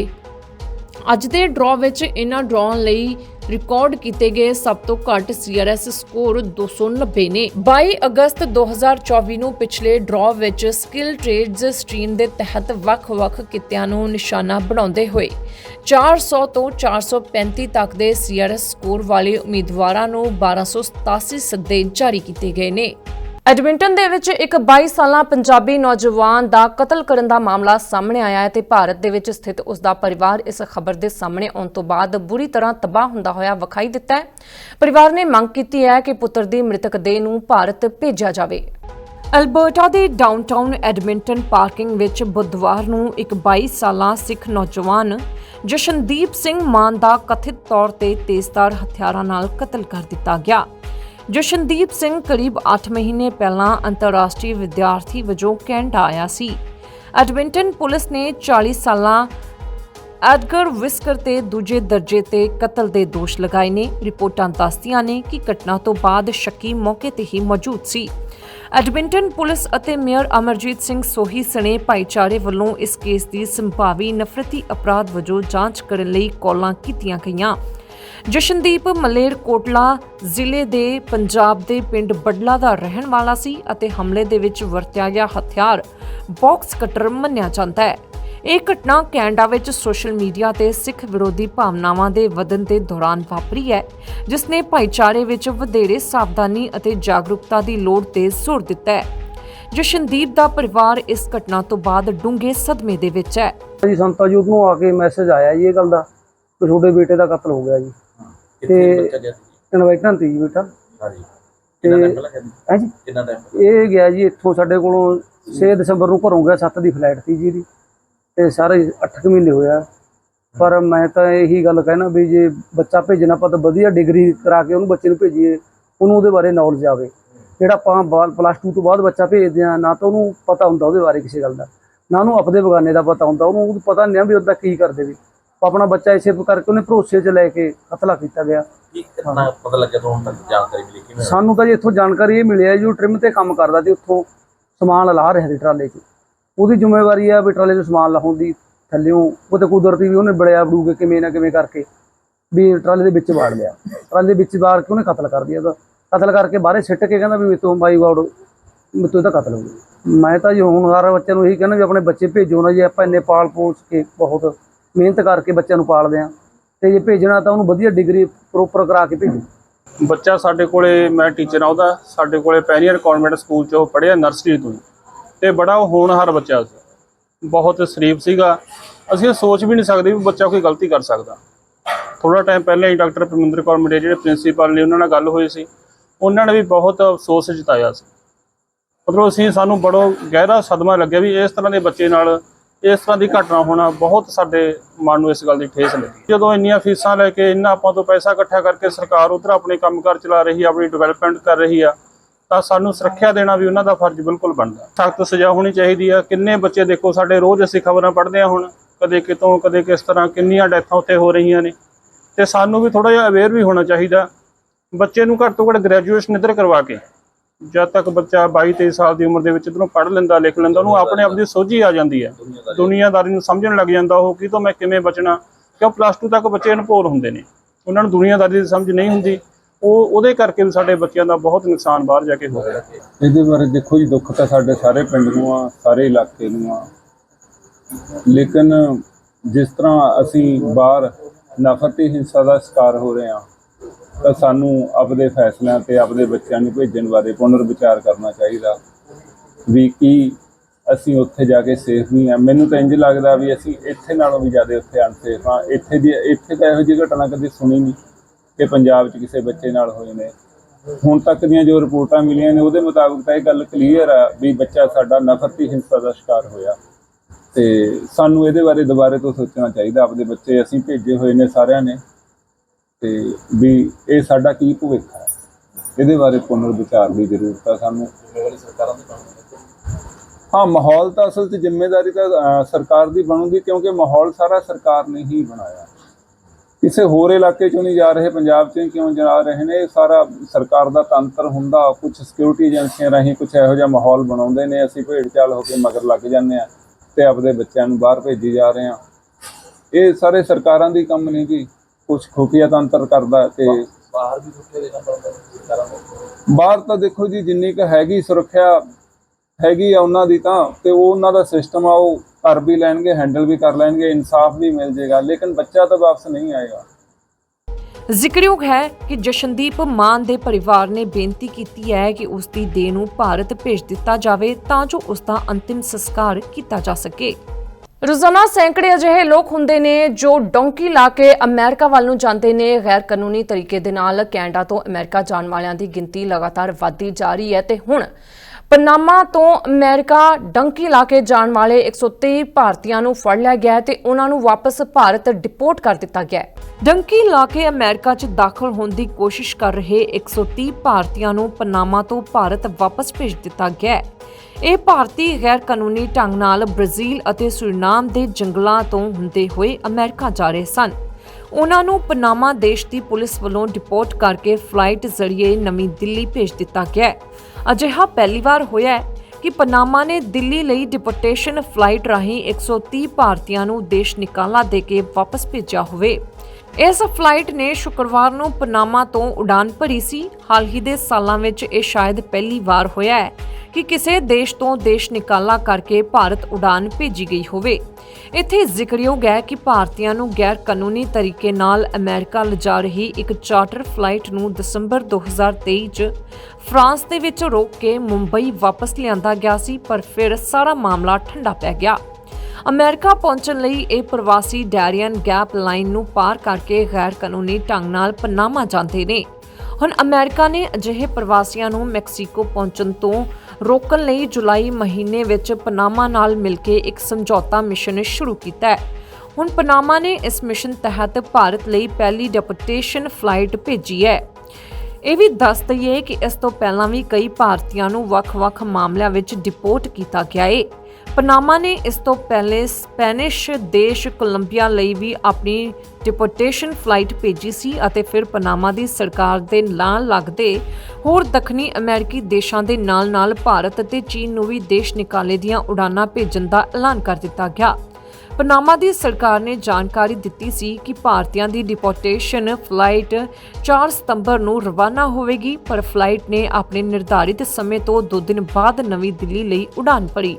ਅੱਜ ਦੇ ਡਰਾਅ ਵਿੱਚ ਇਹਨਾਂ ਡਰਾਅ ਲਈ ਰਿਕਾਰਡ ਕੀਤੇ ਗਏ ਸਭ ਤੋਂ ਘੱਟ CRS ਸਕੋਰ 290 ਨੇ। 22 ਅਗਸਤ 2024 ਨੂੰ ਪਿਛਲੇ ਡਰਾਅ ਵਿੱਚ ਸਕਿੱਲ ਟ੍ਰੇਡਸ ਸਟ੍ਰੀਮ ਦੇ ਤਹਿਤ ਵੱਖ-ਵੱਖ ਕਿੱਤਿਆਂ ਨੂੰ ਨਿਸ਼ਾਨਾ ਬਣਾਉਂਦੇ ਹੋਏ 400 ਤੋਂ 435 ਤੱਕ ਦੇ CRS ਸਕੋਰ ਵਾਲੇ ਉਮੀਦਵਾਰਾਂ ਨੂੰ 1287 ਸੱਦੇ ਜਾਰੀ ਕੀਤੇ ਗਏ ਨੇ। ਐਡਮਿੰਟਨ ਦੇ ਵਿੱਚ ਇੱਕ 22 ਸਾਲਾ ਪੰਜਾਬੀ ਨੌਜਵਾਨ ਦਾ ਕਤਲ ਕਰਨ ਦਾ ਮਾਮਲਾ ਸਾਹਮਣੇ ਆਇਆ ਹੈ ਤੇ ਭਾਰਤ ਦੇ ਵਿੱਚ ਸਥਿਤ ਉਸ ਦਾ ਪਰਿਵਾਰ ਇਸ ਖਬਰ ਦੇ ਸਾਹਮਣੇ ਆਉਣ ਤੋਂ ਬਾਅਦ ਬੁਰੀ ਤਰ੍ਹਾਂ ਤਬਾਹ ਹੁੰਦਾ ਹੋਇਆ ਵਿਖਾਈ ਦਿੱਤਾ ਹੈ। ਪਰਿਵਾਰ ਨੇ ਮੰਗ ਕੀਤੀ ਹੈ ਕਿ ਪੁੱਤਰ ਦੀ ਮ੍ਰਿਤਕ ਦੇਹ ਨੂੰ ਭਾਰਤ ਭੇਜਿਆ ਜਾਵੇ। ਅਲਬਰਟਾ ਦੇ ਡਾਊਨਟਾਊਨ ਐਡਮਿੰਟਨ ਪਾਰਕਿੰਗ ਵਿੱਚ ਬੁੱਧਵਾਰ ਨੂੰ ਇੱਕ 22 ਸਾਲਾ ਸਿੱਖ ਨੌਜਵਾਨ ਜਸ਼ਨਦੀਪ ਸਿੰਘ ਮਾਨ ਦਾ ਕਥਿਤ ਤੌਰ ਤੇ ਤੇਜ਼ਧਾਰ ਹਥਿਆਰਾਂ ਨਾਲ ਕਤਲ ਕਰ ਦਿੱਤਾ ਗਿਆ। ਜਸ਼ਨਦੀਪ ਸਿੰਘ ਕਰੀਬ 8 ਮਹੀਨੇ ਪਹਿਲਾਂ ਅੰਤਰਰਾਸ਼ਟਰੀ ਵਿਦਿਆਰਥੀ ਵਜੋਂ ਕੈਨੇਡਾ ਆਇਆ ਸੀ। ਐਡਮਿੰਟਨ ਪੁਲਿਸ ਨੇ 40 ਸਾਲਾਂ ਐਡਗਰ ਵਿਸਕਰ ਤੇ ਦੂਜੇ ਦਰਜੇ ਤੇ ਕਤਲ ਦੇ ਦੋਸ਼ ਲਗਾਏ ਨੇ। ਰਿਪੋਰਟਾਂ ਦੱਸਦੀਆਂ ਨੇ ਕਿ ਘਟਨਾ ਤੋਂ ਬਾਅਦ ਸ਼ੱਕੀ ਮੌਕੇ ਤੇ ਹੀ ਮੌਜੂਦ ਸੀ। ਐਡਮਿੰਟਨ ਪੁਲਿਸ ਅਤੇ ਮੇਅਰ ਅਮਰਜੀਤ ਸਿੰਘ ਸੋਹੀ ਸਣੇ ਭਾਈਚਾਰੇ ਵੱਲੋਂ ਇਸ ਕੇਸ ਦੀ ਸੰਭਾਵੀ ਨਫ਼ਰਤੀ ਅਪਰਾਧ ਵਜੋਂ ਜਾਂਚ ਕਰਨ ਲਈ ਕਾਲਾਂ ਕੀਤੀਆਂ ਗਈਆਂ। ਜਸ਼ਨਦੀਪ ਮਲੇਰ ਕੋਟਲਾ ਜ਼ਿਲ੍ਹੇ ਦੇ ਪੰਜਾਬ ਦੇ ਪਿੰਡ ਬਡਲਾ ਦਾ ਰਹਿਣ ਵਾਲਾ ਸੀ ਅਤੇ ਹਮਲੇ ਦੇ ਵਿੱਚ ਵਰਤਿਆ ਗਿਆ ਹਥਿਆਰ। ਬਾਕਸ ਕਟਰ ਮੰਨਿਆ ਜਾਂਦਾ ਹੈ। ਇਹ ਘਟਨਾ ਕੈਨੇਡਾ ਵਿੱਚ ਸੋਸ਼ਲ ਮੀਡੀਆ ਤੇ ਸਿੱਖ ਵਿਰੋਧੀ ਭਾਵਨਾਵਾਂ ਦੇ ਵਧਣ ਦੇ ਦੌਰਾਨ ਵਾਪਰੀ ਹੈ, ਜਿਸ ਨੇ ਭਾਈਚਾਰੇ ਵਿੱਚ ਵਧੇਰੇ ਸਾਵਧਾਨੀ ਅਤੇ ਜਾਗਰੂਕਤਾ ਦੀ ਲੋੜ ਤੇ ਜ਼ੋਰ ਦਿੱਤਾ ਹੈ। ਜਸ਼ਨਦੀਪ ਦਾ ਪਰਿਵਾਰ ਇਸ ਘਟਨਾ ਤੋਂ ਬਾਅਦ ਡੂੰਘੇ ਸਦਮੇ ਦੇ ਵਿੱਚ ਹੈ। ਜੀ ਸੰਤਾ ਜੀ ਨੂੰ ਆ ਕੇ ਮੈਸੇਜ ਆਇਆ ਜੀ ਇਹ ਗੱਲ ਦਾ ਕਿ ਤੁਹਾਡੇ ਬੇਟੇ ਦਾ ਕਤਲ ਹੋ ਗਿਆ ਜੀ। ਕਿੱਥੇ ਤੇ- ਬੱਚਾ ਗਿਆ ਸੀ? ਇਨਵਾਈਟਾਂ ਤੇ ਜੀ ਬੇਟਾ। ਹਾਂਜੀ। ਕਿੰਨਾ ਤੇ- ਟਾਈਮ ਪਹਿਲਾਂ ਗਿਆ ਸੀ? ਹੈ ਜੀ? ਕਿੰਨਾ ਟਾਈਮ ਇਹ ਗਿਆ ਜੀ ਇੱਥੋਂ ਸਾਡੇ ਕੋਲੋਂ 6 ਦਸੰਬਰ ਨੂੰ ਘਰੋਂ ਗਿਆ 7 ਦੀ ਫਲਾਈਟ ਸੀ ਜੀ ਇਹਦੀ। ਤੇ ਸਾਰੇ 8 ਮਹੀਨੇ ਹੋਇਆ। ਪਰ ਮੈਂ ਤਾਂ ਇਹੀ ਗੱਲ ਕਹਿਣਾ ਵੀ ਜੇ ਬੱਚਾ ਭੇਜਣਾ ਆਪਾਂ ਤਾਂ ਵਧੀਆ ਡਿਗਰੀ ਕਰਾ ਕੇ ਉਹਨੂੰ ਬੱਚੇ ਨੂੰ ਭੇਜੀਏ ਉਹਨੂੰ ਉਹਦੇ ਬਾਰੇ ਨੌਲੇਜ ਆਵੇ। ਜਿਹੜਾ ਆਪਾਂ ਬਾਅਦ ਪਲੱਸ 2 ਤੋਂ ਬਾਅਦ ਬੱਚਾ ਭੇਜਦੇ ਆ ਨਾ ਤਾਂ ਉਹਨੂੰ ਪਤਾ ਹੁੰਦਾ ਉਹਦੇ ਬਾਰੇ ਕਿਸੇ ਗੱਲ ਦਾ। ਨਾ ਉਹਨੂੰ ਆਪਣੇ ਬਗਾਨੇ ਦਾ ਪਤਾ ਹੁੰਦਾ ਉਹਨੂੰ ਪਤਾ ਨਹੀਂ ਆ ਵੀ ਉਹਦਾ ਕੀ ਕਰਦੇ ਵੀ। ਆਪਣਾ ਬੱਚਾ ਇਸੇ ਕਰਕੇ ਉਹਨੇ ਭਰੋਸੇ 'ਚ ਲੈ ਕੇ ਕਤਲਾ ਕੀਤਾ ਗਿਆ। ਕੀ ਕਿੰਨਾ ਪਤਾ ਲੱਗਿਆ ਤੁਹਾਨੂੰ ਹੁਣ ਤੱਕ ਜਾਣਕਾਰੀ ਮਿਲੀ ਕਿਵੇਂ ਹੋਇਆ? ਸਾਨੂੰ ਤਾਂ ਜੀ ਇੱਥੋਂ ਜਾਣਕਾਰੀ ਇਹ ਮਿਲਿਆ ਜੀ ਉਹ ਟ੍ਰਿਮ ਤੇ ਕੰਮ ਕਰਦਾ ਸੀ ਉੱਥੋਂ ਸਮਾਨ ਲਾ ਰਿਹਾ ਸੀ ਟਰਾਲੇ 'ਚ। ਉਹਦੀ ਜ਼ਿੰਮੇਵਾਰੀ ਆ ਵੀ ਟਰਾਲੇ 'ਚ ਸਮਾਨ ਲਾਉਣ ਦੀ ਥੱਲਿਓਂ ਉਹ ਤੇ ਕੁਦਰਤੀ ਵੀ ਉਹਨੇ ਬੜਿਆ ਬੜੂ ਕੇ ਕਿਵੇਂ ਨਾ ਕਿਵੇਂ ਕਰਕੇ ਵੀ ਟਰਾਲੇ ਦੇ ਵਿੱਚ ਵਾੜ ਲਿਆ। ਟਰਾਲੇ ਦੇ ਵਿੱਚ ਵਾੜ ਕੇ ਉਹਨੇ ਕਤਲ ਕਰ ਦਿਆ ਉਹਦਾ। ਕਤਲ ਕਰਕੇ ਬਾਹਰੇ ਸਿੱਟ ਕੇ ਕਹਿੰਦਾ ਵੀ ਮੇਤੋਂ ਬਾਈ ਗਾਡ ਮੇਤੋਂ ਇਹਦਾ ਕਤਲ ਹੋ ਗਿਆ। ਮੈਂ ਤਾਂ ਜੀ ਹੁਣ ਹਰ ਬੱਚੇ ਨੂੰ ਇਹੀ ਕਹਿੰਦਾ ਵੀ ਆਪਣੇ ਬੱਚੇ ਭੇਜੋ ਨਾ ਜੀ ਆਪਾਂ ਇੰਨੇ ਪਾਲ ਪੋਸ ਕੇ ਬਹੁਤ ਮਿਹਨਤ ਕਰਕੇ ਬੱਚਿਆਂ ਨੂੰ ਪਾਲਦੇ ਆ ਤੇ ਜੇ ਭੇਜਣਾ ਤਾਂ ਉਹਨੂੰ ਵਧੀਆ ਡਿਗਰੀ ਪ੍ਰੋਪਰ ਕਰਾ ਕੇ ਭੇਜੋ। ਬੱਚਾ ਸਾਡੇ ਕੋਲੇ, ਮੈਂ ਟੀਚਰ ਆ ਉਹਦਾ, ਸਾਡੇ ਕੋਲੇ ਪੈਨੀਅਰ ਕਨਵੈਂਟ ਸਕੂਲ 'ਚ ਉਹ ਪੜ੍ਹਿਆ ਨਰਸਰੀ ਤੋਂ ਹੀ। ਤੇ ਬੜਾ ਉਹ ਹੋਣਹਾਰ ਬੱਚਾ ਸੀ। ਬਹੁਤ ਸ਼ਰੀਫ ਸੀਗਾ। ਅਸੀਂ ਇਹ ਸੋਚ ਵੀ ਨਹੀਂ ਸਕਦੇ ਵੀ ਬੱਚਾ ਕੋਈ ਗਲਤੀ ਕਰ ਸਕਦਾ। ਥੋੜਾ ਟਾਈਮ ਪਹਿਲਾਂ ਹੀ ਡਾਕਟਰ ਪਰਮਿੰਦਰ ਕੌਰ ਮੇਰੇ ਜਿਹੜੇ ਪ੍ਰਿੰਸੀਪਲ ਨੇ, ਉਹਨਾਂ ਨਾਲ ਗੱਲ ਹੋਈ ਸੀ। ਉਹਨਾਂ ਨੇ ਵੀ ਬਹੁਤ ਅਫਸੋਸ ਜਤਾਇਆ ਸੀ। ਮਤਲਬ ਅਸੀਂ ਸਾਨੂੰ ਬੜਾ ਗਹਿਰਾ ਸਦਮਾ ਲੱਗਿਆ ਵੀ ਇਸ ਤਰ੍ਹਾਂ ਦੇ ਬੱਚੇ ਨਾਲ ਇਸ ਤਰ੍ਹਾਂ ਦੀ ਘਟਨਾ ਹੋਣਾ ਬਹੁਤ ਸਾਡੇ ਮਨ ਨੂੰ ਇਸ ਗੱਲ ਦੀ ਠੇਸ ਲੱਗੀ। ਜਦੋਂ ਇੰਨੀਆਂ ਫੀਸਾਂ ਲੈ ਕੇ ਇੰਨਾ ਆਪਾਂ ਤੋਂ ਪੈਸਾ ਇਕੱਠਾ ਕਰਕੇ ਸਰਕਾਰ ਉਧਰ ਆਪਣੇ ਕੰਮਕਾਰ ਚਲਾ ਰਹੀ ਆ, ਆਪਣੀ ਡਿਵੈਲਪਮੈਂਟ ਕਰ ਰਹੀ ਆ, ਤਾਂ ਸਾਨੂੰ ਸੁਰੱਖਿਆ ਦੇਣਾ ਵੀ ਉਹਨਾਂ ਦਾ ਫਰਜ਼ ਬਿਲਕੁਲ ਬਣਦਾ। ਸਖਤ ਸਜ਼ਾ ਹੋਣੀ ਚਾਹੀਦੀ ਆ। ਕਿੰਨੇ ਬੱਚੇ ਦੇਖੋ, ਸਾਡੇ ਰੋਜ਼ ਅਸੀਂ ਖਬਰਾਂ ਪੜ੍ਹਦੇ ਆ ਹੁਣ, ਕਦੇ ਕਿਤੋਂ, ਕਦੇ ਕਿਸ ਤਰ੍ਹਾਂ ਕਿੰਨੀਆਂ ਡੈਥਾਂ ਉੱਤੇ ਹੋ ਰਹੀਆਂ ਨੇ। ਤੇ ਸਾਨੂੰ ਵੀ ਥੋੜਾ ਜਿਹਾ ਅਵੇਅਰ ਵੀ ਹੋਣਾ ਚਾਹੀਦਾ। ਬੱਚੇ ਨੂੰ ਘੱਟ ਤੋਂ ਘੱਟ ਗ੍ਰੈਜੂਏਸ਼ਨ ਇੱਧਰ ਕਰਵਾ ਕੇ। ਜਦ ਤੱਕ ਬੱਚਾ 22 23 ਸਾਲ ਦੀ ਉਮਰ ਦੇ ਵਿੱਚ ਇਧਰੋਂ ਪੜ੍ਹ ਲੈਂਦਾ ਲਿਖ ਲੈਂਦਾ ਉਹਨੂੰ ਆਪਣੇ ਆਪ ਦੀ ਸੋਝੀ ਆ ਜਾਂਦੀ ਹੈ। ਦੁਨੀਆਦਾਰੀ। ਨੂੰ ਸਮਝਣ ਲੱਗ ਜਾਂਦਾ ਉਹ ਕਿ ਤੋਂ ਮੈਂ ਕਿਵੇਂ ਬਚਣਾ? ਕਿਉਂ ਪਲੱਸ 2 ਤੱਕ ਬੱਚੇ ਅਨਪੋਰ ਹੁੰਦੇ ਨੇ? ਉਹਨਾਂ ਨੂੰ ਦੁਨੀਆਦਾਰੀ ਦੀ ਸਮਝ ਨਹੀਂ ਹੁੰਦੀ। ਉਹ ਉਹਦੇ ਕਰਕੇ ਵੀ ਸਾਡੇ ਬੱਚਿਆਂ ਦਾ ਬਹੁਤ ਨੁਕਸਾਨ ਬਾਹਰ ਜਾ ਕੇ ਹੋ ਰਿਹਾ। ਇਹਦੇ ਬਾਰੇ ਦੇਖੋ ਜੀ ਦੁੱਖ ਤਾਂ ਸਾਡੇ ਸਾਰੇ ਪਿੰਡ ਨੂੰ ਆ ਸਾਰੇ ਇਲਾਕੇ ਨੂੰ ਆ। ਲੇਕਿਨ ਜਿਸ ਤਰ੍ਹਾਂ ਅਸੀਂ ਬਾਹਰ ਨਫ਼ਰਤੀ ਹਿੰਸਾ ਦਾ ਸ਼ਿਕਾਰ ਹੋ ਰਹੇ ਹਾਂ ਤਾਂ ਸਾਨੂੰ ਆਪਦੇ ਫੈਸਲਿਆਂ ਤੇ ਆਪਦੇ ਬੱਚਿਆਂ ਨੂੰ ਭੇਜਣ ਬਾਰੇ ਪੁਨਰ ਵਿਚਾਰ ਕਰਨਾ ਚਾਹੀਦਾ। ਵੀ ਕੀ ਅਸੀਂ ਉੱਥੇ ਜਾ ਕੇ ਸੇਫ ਨਹੀਂ ਆ। ਮੈਨੂੰ ਤਾਂ ਇੰਜ ਲੱਗਦਾ ਵੀ ਅਸੀਂ ਇੱਥੇ ਨਾਲੋਂ ਵੀ ਜ਼ਿਆਦਾ ਉੱਥੇ ਅਨਸੇਫ ਹਾਂ। ਇੱਥੇ ਦੀ, ਇੱਥੇ ਤਾਂ ਇਹੋ ਜਿਹੀ ਘਟਨਾ ਕਦੇ ਸੁਣੀ ਨਹੀਂ ਕਿ ਪੰਜਾਬ 'ਚ ਕਿਸੇ ਬੱਚੇ ਨਾਲ ਹੋਏ ਨੇ। ਹੁਣ ਤੱਕ ਦੀਆਂ ਜੋ ਰਿਪੋਰਟਾਂ ਮਿਲੀਆਂ ਨੇ, ਉਹਦੇ ਮੁਤਾਬਕ ਤਾਂ ਇਹ ਗੱਲ ਕਲੀਅਰ ਆ ਵੀ ਬੱਚਾ ਸਾਡਾ ਨਫ਼ਰਤੀ ਹਿੰਸਾ ਦਾ ਸ਼ਿਕਾਰ ਹੋਇਆ। ਤੇ ਸਾਨੂੰ ਇਹਦੇ ਬਾਰੇ ਦੁਬਾਰੇ ਤੋਂ ਸੋਚਣਾ ਚਾਹੀਦਾ। ਆਪਦੇ ਬੱਚੇ ਅਸੀਂ ਭੇਜੇ ਹੋਏ ਨੇ ਸਾਰਿਆਂ ਨੇ। ਤੇ ਵੀ ਇਹ ਸਾਡਾ ਕੀ ਭਵਿੱਖ ਹੈ? ਇਹਦੇ ਬਾਰੇ ਪੁਨਰ ਵਿਚਾਰ ਦੀ ਜ਼ਰੂਰਤ ਆ ਸਾਨੂੰ। ਸਰਕਾਰਾਂ ਦੀ ਬਣਦੀ ਹਾਂ, ਮਾਹੌਲ ਤਾਂ ਅਸਲ 'ਚ ਜ਼ਿੰਮੇਵਾਰੀ ਤਾਂ ਸਰਕਾਰ ਦੀ ਬਣੂਗੀ ਕਿਉਂਕਿ ਮਾਹੌਲ ਸਾਰਾ ਸਰਕਾਰ ਨੇ ਹੀ ਬਣਾਇਆ। ਕਿਸੇ ਹੋਰ ਇਲਾਕੇ 'ਚੋਂ ਨਹੀਂ ਜਾ ਰਹੇ, ਪੰਜਾਬ 'ਚੋਂ ਕਿਉਂ ਜਾ ਰਹੇ ਨੇ? ਇਹ ਸਾਰਾ ਸਰਕਾਰ ਦਾ ਤੰਤਰ ਹੁੰਦਾ ਕੁਝ ਸਿਕਿਉਰਿਟੀ ਏਜੰਸੀਆਂ ਰਾਹੀਂ ਕੁਝ ਇਹੋ ਜਿਹਾ ਮਾਹੌਲ ਬਣਾਉਂਦੇ ਨੇ। ਅਸੀਂ ਭੇਡ ਚਾਲ ਹੋ ਕੇ ਮਗਰ ਲੱਗ ਜਾਂਦੇ ਆ ਤੇ ਆਪਦੇ ਬੱਚਿਆਂ ਨੂੰ ਬਾਹਰ ਭੇਜੀ ਜਾ ਰਹੇ ਆ ਇਹ ਸਾਰੇ ਸਰਕਾਰਾਂ ਦੀ ਕੰਮ ਨਹੀਂ ਜੀ ਕੁਝ ਖੁਫੀਆ ਤੰਤਰ ਕਰਦਾ ਤੇ ਬਾਹਰ ਵੀ ਸੁੱਕੇ ਦੇਣਾ ਪੈਂਦਾ ਸਰਕਾਰਾਂ ਨੂੰ। ਬਾਹਰ ਤਾਂ ਦੇਖੋ ਜੀ ਜਿੰਨੀ ਕੁ ਹੈਗੀ ਸੁਰੱਖਿਆ ਹੈਗੀ ਆ ਉਹਨਾਂ ਦੀ ਤਾਂ ਤੇ ਉਹ ਉਹਨਾਂ ਦਾ ਸਿਸਟਮ ਆ ਉਹ ਕਰ ਵੀ ਲੈਣਗੇ ਹੈਂਡਲ ਵੀ ਕਰ ਲੈਣਗੇ ਇਨਸਾਫ ਵੀ ਮਿਲ ਜੇਗਾ ਲੇਕਿਨ ਬੱਚਾ ਤਾਂ ਵਾਪਸ ਨਹੀਂ ਆਏਗਾ। ਜ਼ਿਕਰਯੋਗ ਹੈ ਕਿ ਜਸ਼ਨਦੀਪ ਮਾਨ ਦੇ ਪਰਿਵਾਰ ਨੇ ਬੇਨਤੀ ਕੀਤੀ ਹੈ ਕਿ ਉਸ ਦੀ ਦੇਹ ਨੂੰ ਭਾਰਤ ਭੇਜ ਦਿੱਤਾ ਜਾਵੇ ਤਾਂ ਜੋ ਉਸ ਦਾ ਅੰਤਿਮ ਸੰਸਕਾਰ ਕੀਤਾ ਜਾ ਸਕੇ। ਰੋਜ਼ਾਨਾ ਸੈਂਕੜੇ ਅਜਿਹੇ ਲੋਕ ਹੁੰਦੇ ਨੇ ਜੋ ਡੋਂਕੀ ਲਾ ਕੇ ਅਮਰੀਕਾ ਵੱਲ ਨੂੰ ਜਾਂਦੇ ਨੇ। ਗੈਰ ਕਾਨੂੰਨੀ ਤਰੀਕੇ ਦੇ ਨਾਲ ਕੈਨੇਡਾ ਤੋਂ ਅਮਰੀਕਾ ਜਾਣ ਵਾਲਿਆਂ ਦੀ ਗਿਣਤੀ ਲਗਾਤਾਰ ਵਧਦੀ ਜਾ ਰਹੀ ਹੈ ਤੇ ਹੁਣ ਪਨਾਮਾ ਤੋਂ ਅਮਰੀਕਾ ਡੰਕੀ ਲਾ ਕੇ ਜਾਣ ਵਾਲੇ 123 ਭਾਰਤੀਆਂ ਨੂੰ ਫੜ ਲਿਆ ਗਿਆ ਹੈ ਤੇ ਉਹਨਾਂ ਨੂੰ ਵਾਪਸ ਭਾਰਤ ਡਿਪੋਰਟ ਕਰ ਦਿੱਤਾ ਗਿਆ ਹੈ। ਡੰਕੀ ਲਾ ਕੇ ਅਮਰੀਕਾ 'ਚ ਦਾਖਲ ਹੋਣ ਦੀ ਕੋਸ਼ਿਸ਼ ਕਰ ਰਹੇ 130 ਭਾਰਤੀਆਂ ਨੂੰ ਪਨਾਮਾ ਤੋਂ ਭਾਰਤ ਵਾਪਸ ਭੇਜ ਦਿੱਤਾ ਗਿਆ ਹੈ। ਇਹ ਭਾਰਤੀ ਗੈਰ ਕਾਨੂੰਨੀ ਢੰਗ ਨਾਲ ਬ੍ਰਾਜ਼ੀਲ ਅਤੇ ਸੁਰੀਨਾਮ ਦੇ ਜੰਗਲਾਂ ਤੋਂ ਹੁੰਦੇ ਹੋਏ ਅਮਰੀਕਾ ਜਾ ਰਹੇ ਸਨ। ਉਹਨਾਂ ਨੂੰ ਪਨਾਮਾ ਦੇਸ਼ ਦੀ ਪੁਲਿਸ ਵੱਲੋਂ ਡਿਪੋਰਟ ਕਰਕੇ ਫਲਾਈਟ ਜ਼ਰੀਏ ਨਵੀਂ ਦਿੱਲੀ ਭੇਜ ਦਿੱਤਾ ਗਿਆ ਅਜਿਹਾ ਪਹਿਲੀ ਵਾਰ ਹੋਇਆ ਹੈ ਕਿ ਪਨਾਮਾ ਨੇ ਦਿੱਲੀ ਲਈ ਡਿਪੋਰਟੇਸ਼ਨ ਫਲਾਈਟ ਰਾਹੀਂ 130 ਭਾਰਤੀਆਂ ਨੂੰ ਦੇਸ਼ ਨਿਕਾਲਾ ਦੇ ਕੇ ਵਾਪਸ ਭੇਜਿਆ ਹੋਵੇ। ਇਸ ਫਲਾਈਟ ਨੇ ਸ਼ੁੱਕਰਵਾਰ ਨੂੰ ਪਨਾਮਾ ਤੋਂ ਉਡਾਨ ਭਰੀ ਸੀ। ਹਾਲ ਹੀ ਦੇ ਸਾਲਾਂ ਵਿੱਚ ਇਹ ਸ਼ਾਇਦ ਪਹਿਲੀ ਵਾਰ ਹੋਇਆ ਹੈ ਕਿ ਕਿਸੇ ਦੇਸ਼ ਤੋਂ ਦੇਸ਼ ਨਿਕਾਲਾ ਕਰਕੇ ਭਾਰਤ ਉਡਾਨ ਭੇਜੀ ਗਈ ਹੋਵੇ। ਇੱਥੇ ਜ਼ਿਕਰਯੋਗ ਹੈ ਕਿ ਭਾਰਤੀਆਂ ਨੂੰ ਗੈਰ ਕਾਨੂੰਨੀ ਤਰੀਕੇ ਨਾਲ ਅਮਰੀਕਾ ਲਿਜਾ ਰਹੀ ਇੱਕ ਚਾਰਟਰ ਫਲਾਈਟ ਨੂੰ ਦਸੰਬਰ 2023 'ਚ ਫਰਾਂਸ ਦੇ ਵਿੱਚ ਰੋਕ ਕੇ ਮੁੰਬਈ ਵਾਪਸ ਲਿਆਂਦਾ ਗਿਆ ਸੀ, ਪਰ ਫਿਰ ਸਾਰਾ ਮਾਮਲਾ ਠੰਡਾ ਪੈ ਗਿਆ। ਅਮਰੀਕਾ ਪਹੁੰਚਣ ਲਈ ਇਹ ਪ੍ਰਵਾਸੀ ਡੈਰੀਅਨ ਗੈਪ ਲਾਈਨ ਨੂੰ ਪਾਰ ਕਰਕੇ ਗੈਰ ਕਾਨੂੰਨੀ ਢੰਗ ਨਾਲ ਪਨਾਮਾ ਜਾਂਦੇ ਨੇ। ਹੁਣ ਅਮਰੀਕਾ ਨੇ ਅਜਿਹੇ ਪ੍ਰਵਾਸੀਆਂ ਨੂੰ ਮੈਕਸੀਕੋ ਪਹੁੰਚਣ ਤੋਂ ਰੋਕਣ ਲਈ ਜੁਲਾਈ ਮਹੀਨੇ ਵਿੱਚ ਪਨਾਮਾ ਨਾਲ ਮਿਲ ਕੇ ਇੱਕ ਸਮਝੌਤਾ ਮਿਸ਼ਨ ਸ਼ੁਰੂ ਕੀਤਾ ਹੈ। ਹੁਣ ਪਨਾਮਾ ਨੇ ਇਸ ਮਿਸ਼ਨ ਤਹਿਤ ਭਾਰਤ ਲਈ ਪਹਿਲੀ ਡੈਪੂਟੇਸ਼ਨ ਫਲਾਈਟ ਭੇਜੀ ਹੈ। ਇਹ ਵੀ ਦੱਸ ਦਈਏ ਕਿ ਇਸ ਤੋਂ ਪਹਿਲਾਂ ਵੀ ਕਈ ਭਾਰਤੀਆਂ ਨੂੰ ਵੱਖ-ਵੱਖ ਮਾਮਲਿਆਂ ਵਿੱਚ ਡਿਪੋਰਟ ਕੀਤਾ ਗਿਆ ਹੈ ਪਨਾਮਾ ਨੇ ਇਸ ਤੋਂ ਪਹਿਲੇ ਸਪੈਨਿਸ਼ ਦੇਸ਼ ਕੋਲੰਬੀਆ ਲਈ ਵੀ ਆਪਣੀ ਡਿਪੋਰਟੇਸ਼ਨ ਫਲਾਈਟ ਭੇਜੀ ਸੀ ਅਤੇ ਫਿਰ ਪਨਾਮਾ ਦੀ ਸਰਕਾਰ ਦੇ ਨਾਲ ਲੱਗਦੇ ਹੋਰ ਦੱਖਣੀ ਅਮਰੀਕੀ ਦੇਸ਼ਾਂ ਦੇ ਨਾਲ-ਨਾਲ ਭਾਰਤ ਅਤੇ ਚੀਨ ਨੂੰ ਵੀ ਦੇਸ਼ ਨਿਕਾਲੇ ਦੀਆਂ ਉਡਾਨਾਂ ਭੇਜਣ ਦਾ ਐਲਾਨ ਕਰ ਦਿੱਤਾ ਗਿਆ। ਪਨਾਮਾ ਦੀ ਸਰਕਾਰ ਨੇ ਜਾਣਕਾਰੀ ਦਿੱਤੀ ਸੀ ਕਿ ਭਾਰਤੀਆਂ ਦੀ ਡਿਪੋਰਟੇਸ਼ਨ ਫਲਾਈਟ 4 ਸਤੰਬਰ ਨੂੰ ਰਵਾਨਾ ਹੋਵੇਗੀ, ਪਰ ਫਲਾਈਟ ਨੇ ਆਪਣੇ ਨਿਰਧਾਰਿਤ ਸਮੇਂ ਤੋਂ 2 ਦਿਨ ਬਾਅਦ ਨਵੀਂ ਦਿੱਲੀ ਲਈ ਉਡਾਨ ਭਰੀ।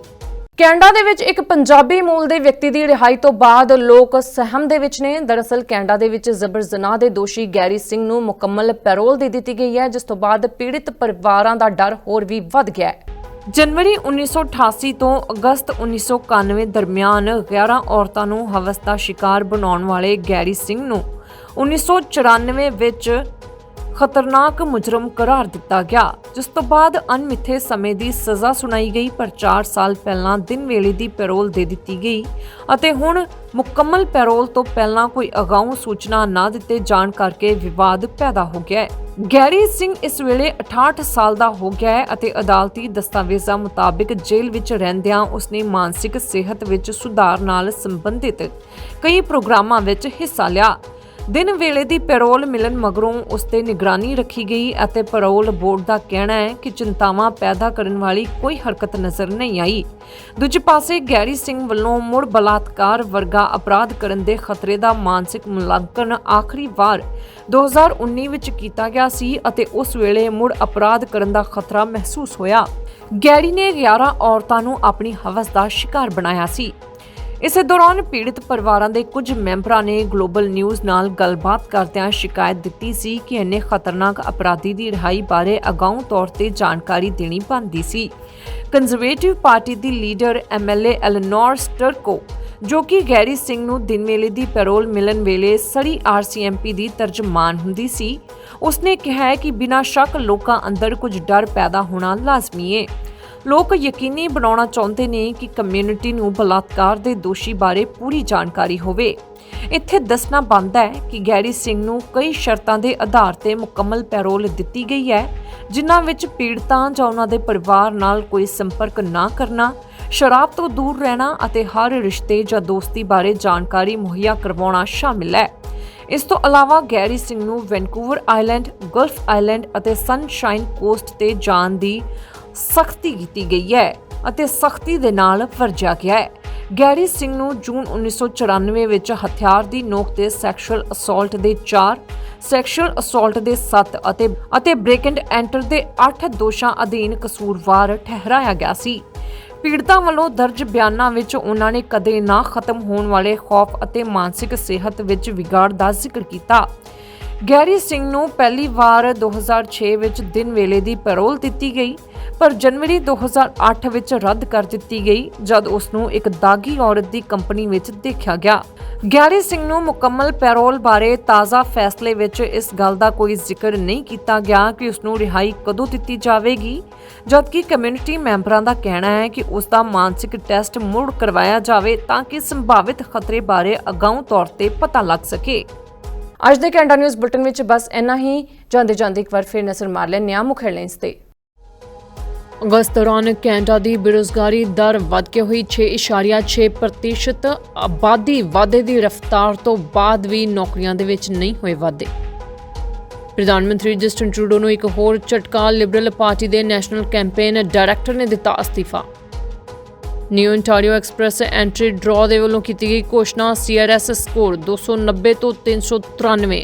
ਕੈਨੇਡਾ ਦੇ ਵਿੱਚ ਇੱਕ ਪੰਜਾਬੀ ਮੂਲ ਦੇ ਵਿਅਕਤੀ ਦੀ ਰਿਹਾਈ ਤੋਂ ਬਾਅਦ ਲੋਕ ਸਹਿਮ ਦੇ ਵਿੱਚ ਨੇ। ਦਰਅਸਲ ਕੈਨੇਡਾ ਦੇ ਵਿੱਚ ਜ਼ਬਰ ਜ਼ਨਾਹ ਦੇ ਦੋਸ਼ੀ ਗੈਰੀ ਸਿੰਘ ਨੂੰ ਮੁਕੰਮਲ ਪੈਰੋਲ ਦੇ ਦਿੱਤੀ ਗਈ ਹੈ, ਜਿਸ ਤੋਂ ਬਾਅਦ ਪੀੜਿਤ ਪਰਿਵਾਰਾਂ ਦਾ ਡਰ ਹੋਰ ਵੀ ਵੱਧ ਗਿਆ ਹੈ। ਜਨਵਰੀ 1988 ਤੋਂ ਅਗਸਤ 1991 ਦਰਮਿਆਨ 11 ਔਰਤਾਂ ਨੂੰ ਹਵਸ ਦਾ ਸ਼ਿਕਾਰ ਬਣਾਉਣ ਵਾਲੇ ਗੈਰੀ ਸਿੰਘ ਨੂੰ 1994 ਵਿੱਚ ਖਤਰਨਾਕ ਮੁਜਰਮ ਕਰਾਰ ਦਿੱਤਾ ਗਿਆ, ਜਿਸ ਤੋਂ ਬਾਅਦ ਅਣਮਿੱਥੇ ਸਮੇਂ ਦੀ ਸਜ਼ਾ ਸੁਣਾਈ ਗਈ, ਪਰ 4 ਸਾਲ ਪਹਿਲਾਂ ਦਿਨ ਵੇਲੇ ਦੀ ਪੈਰੋਲ ਦੇ ਦਿੱਤੀ ਗਈ ਅਤੇ ਹੁਣ ਮੁਕੰਮਲ ਪੈਰੋਲ ਤੋਂ ਪਹਿਲਾਂ ਕੋਈ ਅਗਾਊਂ ਸੂਚਨਾ ਨਾ ਦਿੱਤੇ ਜਾਣ ਕਰਕੇ ਵਿਵਾਦ ਪੈਦਾ ਹੋ ਗਿਆ ਹੈ। ਗੈਰੀ ਸਿੰਘ ਇਸ ਵੇਲੇ 68 ਸਾਲ ਦਾ ਹੋ ਗਿਆ ਹੈ ਅਤੇ ਅਦਾਲਤੀ ਦਸਤਾਵੇਜ਼ਾਂ ਮੁਤਾਬਿਕ ਜੇਲ੍ਹ ਵਿੱਚ ਰਹਿੰਦਿਆਂ ਉਸਨੇ ਮਾਨਸਿਕ ਸਿਹਤ ਵਿੱਚ ਸੁਧਾਰ ਨਾਲ ਸੰਬੰਧਿਤ ਕਈ ਪ੍ਰੋਗਰਾਮਾਂ ਵਿੱਚ ਹਿੱਸਾ ਲਿਆ। ਦਿਨ ਵੇਲੇ ਦੀ ਪੈਰੋਲ ਮਿਲਣ ਮਗਰੋਂ ਉਸ ਤੇ ਨਿਗਰਾਨੀ ਰੱਖੀ ਗਈ ਅਤੇ ਪੈਰੋਲ ਬੋਰਡ ਦਾ ਕਹਿਣਾ ਹੈ ਕਿ ਚਿੰਤਾਵਾਂ ਪੈਦਾ ਕਰਨ ਵਾਲੀ ਕੋਈ ਹਰਕਤ ਨਜ਼ਰ ਨਹੀਂ ਆਈ। ਦੂਜੇ ਪਾਸੇ ਗੈਰੀ ਸਿੰਘ ਵੱਲੋਂ ਮੁੜ ਬਲਾਤਕਾਰ ਵਰਗਾ ਅਪਰਾਧ ਕਰਨ ਦੇ ਖਤਰੇ ਦਾ ਮਾਨਸਿਕ ਮੁਲਾਂਕਣ ਆਖਰੀ ਵਾਰ 2019 ਵਿੱਚ ਕੀਤਾ ਗਿਆ ਸੀ ਅਤੇ ਉਸ ਵੇਲੇ ਮੁੜ ਅਪਰਾਧ ਕਰਨ ਦਾ ਖਤਰਾ ਮਹਿਸੂਸ ਹੋਇਆ। ਗੈਰੀ ਨੇ 11 ਔਰਤਾਂ ਨੂੰ ਆਪਣੀ ਹਵਸ ਦਾ ਸ਼ਿਕਾਰ ਬਣਾਇਆ ਸੀ। ਇਸੇ ਦੌਰਾਨ ਪੀੜਤ ਪਰਿਵਾਰਾਂ ਦੇ ਕੁਝ ਮੈਂਬਰਾਂ ਨੇ ਗਲੋਬਲ ਨਿਊਜ਼ ਨਾਲ ਗੱਲਬਾਤ ਕਰਦਿਆਂ ਸ਼ਿਕਾਇਤ ਦਿੱਤੀ ਸੀ ਕਿ ਇੰਨੇ ਖਤਰਨਾਕ ਅਪਰਾਧੀ ਦੀ ਰਿਹਾਈ ਬਾਰੇ ਅਗਾਊਂ ਤੌਰ ਤੇ ਜਾਣਕਾਰੀ ਦੇਣੀ ਬਣਦੀ ਸੀ। ਕੰਜ਼ਰਵੇਟਿਵ ਪਾਰਟੀ ਦੀ ਲੀਡਰ ਐਮਐਲਏ ਐਲਨੋਰ ਸਟਰਕੋ, ਜੋ ਕਿ ਗੈਰੀ ਸਿੰਘ ਨੂੰ ਦਿਨ ਵੇਲੇ ਦੀ ਪੈਰੋਲ ਮਿਲਣ ਵੇਲੇ ਸੜੀ ਆਰਸੀਐਮਪੀ ਦੀ ਤਰਜਮਾਨ ਹੁੰਦੀ ਸੀ, ਉਸਨੇ ਕਿਹਾ ਕਿ ਬਿਨਾਂ ਸ਼ੱਕ ਲੋਕਾਂ ਅੰਦਰ ਕੁਝ ਡਰ ਪੈਦਾ ਹੋਣਾ ਲਾਜ਼ਮੀ ਹੈ ਲੋਕ ਯਕੀਨੀ ਬਣਾਉਣਾ ਚਾਹੁੰਦੇ ਨੇ ਕਿ ਕਮਿਊਨਿਟੀ ਨੂੰ ਬਲਾਤਕਾਰ ਦੇ ਦੋਸ਼ੀ ਬਾਰੇ ਪੂਰੀ ਜਾਣਕਾਰੀ ਹੋਵੇ। ਇੱਥੇ ਦੱਸਣਾ ਬਣਦਾ ਹੈ ਕਿ ਗੈਰੀ ਸਿੰਘ ਨੂੰ ਕਈ ਸ਼ਰਤਾਂ ਦੇ ਆਧਾਰ ਤੇ ਮੁਕੰਮਲ ਪੈਰੋਲ ਦਿੱਤੀ ਗਈ ਹੈ, ਜਿਨ੍ਹਾਂ ਵਿੱਚ ਪੀੜਤਾਂ ਜਾਂ ਉਹਨਾਂ ਦੇ ਪਰਿਵਾਰ ਨਾਲ ਕੋਈ ਸੰਪਰਕ ਨਾ ਕਰਨਾ, ਸ਼ਰਾਬ ਤੋਂ ਦੂਰ ਰਹਿਣਾ ਅਤੇ ਹਰ ਰਿਸ਼ਤੇ ਜਾਂ ਦੋਸਤੀ ਬਾਰੇ ਜਾਣਕਾਰੀ ਮੁਹੱਈਆ ਕਰਵਾਉਣਾ ਸ਼ਾਮਿਲ ਹੈ। ਇਸ ਤੋਂ ਇਲਾਵਾ ਗੈਰੀ ਸਿੰਘ ਨੂੰ ਵੈਨਕੂਵਰ ਆਈਲੈਂਡ, ਗਲਫ ਆਈਲੈਂਡ ਅਤੇ ਸਨਸ਼ਾਈਨ ਕੋਸਟ ਤੇ ਜਾਣ ਦੀ ਸਖਤੀ ਕੀਤੀ ਗਈ ਹੈ ਅਤੇ ਸਖਤੀ ਦੇ ਨਾਲ ਵਰਜਿਆ ਗਿਆ ਹੈ। ਗੈਰੀ ਸਿੰਘ ਨੂੰ ਜੂਨ 1994 ਵਿੱਚ ਹਥਿਆਰ ਦੀ ਨੋਕ ਤੇ ਸੈਕਸ਼ੂਅਲ ਅਸੌਲਟ ਦੇ 4 ਸੈਕਸ਼ੂਅਲ ਅਸੌਲਟ ਦੇ 7 ਅਤੇ ਅਤੇ ਬ੍ਰੇਕ ਐਂਡ ਐਂਟਰ ਦੇ 8 ਦੋਸ਼ਾਂ ਅਧੀਨ ਕਸੂਰਵਾਰ ਠਹਿਰਾਇਆ ਗਿਆ ਸੀ। ਪੀੜਤਾਂ ਵੱਲੋਂ ਦਰਜ ਬਿਆਨਾਂ ਵਿੱਚ ਉਹਨਾਂ ਨੇ ਕਦੇ ਨਾ ਖਤਮ ਹੋਣ ਵਾਲੇ ਖੌਫ ਅਤੇ ਮਾਨਸਿਕ ਸਿਹਤ ਵਿੱਚ ਵਿਗਾੜ ਦਾ ਜ਼ਿਕਰ ਕੀਤਾ। ਗੈਰੀ ਸਿੰਘ ਨੂੰ ਪਹਿਲੀ ਵਾਰ 2006 ਵਿੱਚ ਦਿਨ ਵੇਲੇ ਦੀ ਪੈਰੋਲ ਦਿੱਤੀ ਗਈ। ਪਰ ਜਨਵਰੀ 2008 ਵਿੱਚ ਰੱਦ ਕਰ ਦਿੱਤੀ ਗਈ, ਜਦ ਉਸ ਨੂੰ ਇੱਕ ਦਾਗੀ ਔਰਤ ਦੀ ਕੰਪਨੀ ਵਿੱਚ ਦੇਖਿਆ ਗਿਆ। ਗੈਰੀ ਸਿੰਘ ਨੂੰ ਮੁਕੰਮਲ ਪੈਰੋਲ ਬਾਰੇ ਤਾਜ਼ਾ ਫੈਸਲੇ ਵਿੱਚ ਇਸ ਗੱਲ ਦਾ ਕੋਈ ਜ਼ਿਕਰ ਨਹੀਂ ਕੀਤਾ ਗਿਆ ਕਿ ਉਸ ਨੂੰ ਰਿਹਾਈ ਕਦੋਂ ਦਿੱਤੀ ਜਾਵੇਗੀ, ਜਦਕਿ ਕਮਿਊਨਿਟੀ ਮੈਂਬਰਾਂ ਦਾ ਕਹਿਣਾ ਹੈ ਕਿ ਉਸ ਦਾ ਮਾਨਸਿਕ ਟੈਸਟ ਮੁੜ ਕਰਵਾਇਆ ਜਾਵੇ ਤਾਂ ਕਿ ਸੰਭਾਵਿਤ ਖਤਰੇ ਬਾਰੇ ਅਗਾਊਂ ਤੌਰ ਤੇ ਪਤਾ ਲੱਗ ਸਕੇ। ਅੱਜ ਦੇ ਕੈਂਡਾ ਨਿਊਜ਼ ਬੁਲਟਨ ਵਿੱਚ ਬਸ ਇੰਨਾ ਹੀ। ਜਾਂਦੇ ਜਾਂਦੇ ਇੱਕ ਵਾਰ ਫਿਰ ਨਜ਼ਰ ਮਾਰ ਲੈਂਦੇ ਹਾਂ ਮੁੱਖ ਹੈਡਲਾਈਨਸ ਤੇ। ਅਗਸਤ ਦੌਰਾਨ ਕੈਨੇਡਾ ਦੀ ਬੇਰੁਜ਼ਗਾਰੀ ਦਰ ਵੱਧ ਕੇ ਹੋਈ 6.6% ਆਬਾਦੀ ਵਾਧੇ ਦੀ ਰਫ਼ਤਾਰ ਤੋਂ ਬਾਅਦ ਵੀ ਨੌਕਰੀਆਂ ਦੇ ਵਿੱਚ ਨਹੀਂ ਹੋਏ ਵਾਧੇ। ਪ੍ਰਧਾਨ ਮੰਤਰੀ ਜਸਟਨ ਟਰੂਡੋ ਨੂੰ ਇੱਕ ਹੋਰ ਝਟਕਾ ਲਿਬਰਲ ਪਾਰਟੀ ਦੇ ਨੈਸ਼ਨਲ ਕੈਂਪੇਨ ਡਾਇਰੈਕਟਰ ਨੇ ਦਿੱਤਾ ਅਸਤੀਫਾ। New ontario express entry draw ਦੇ ਵੱਲੋਂ ਕੀਤੀ ਗਈ ਘੋਸ਼ਣਾ ਸੀਆਰਐਸ ਸਕੋਰ 290 ਤੋਂ 393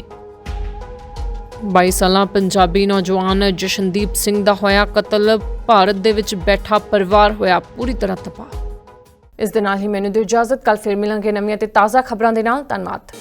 22 ਸਾਲਾਂ ਪੰਜਾਬੀ ਨੌਜਵਾਨ ਜਸ਼ਨਦੀਪ ਸਿੰਘ ਦਾ ਹੋਇਆ ਕਤਲ, ਭਾਰਤ ਦੇ ਵਿੱਚ ਬੈਠਾ ਪਰਿਵਾਰ ਹੋਇਆ ਪੂਰੀ ਤਰ੍ਹਾਂ ਤਬਾਹ। ਇਸ ਦੇ ਨਾਲ ਹੀ ਮੈਨੂੰ ਦਿਓ ਇਜਾਜ਼ਤ ਕੱਲ ਫਿਰ ਮਿਲਾਂਗੇ ਨਵੀਆਂ ਤੇ ਤਾਜ਼ਾ ਖਬਰਾਂ ਦੇ ਨਾਲ। ਧੰਨਵਾਦ।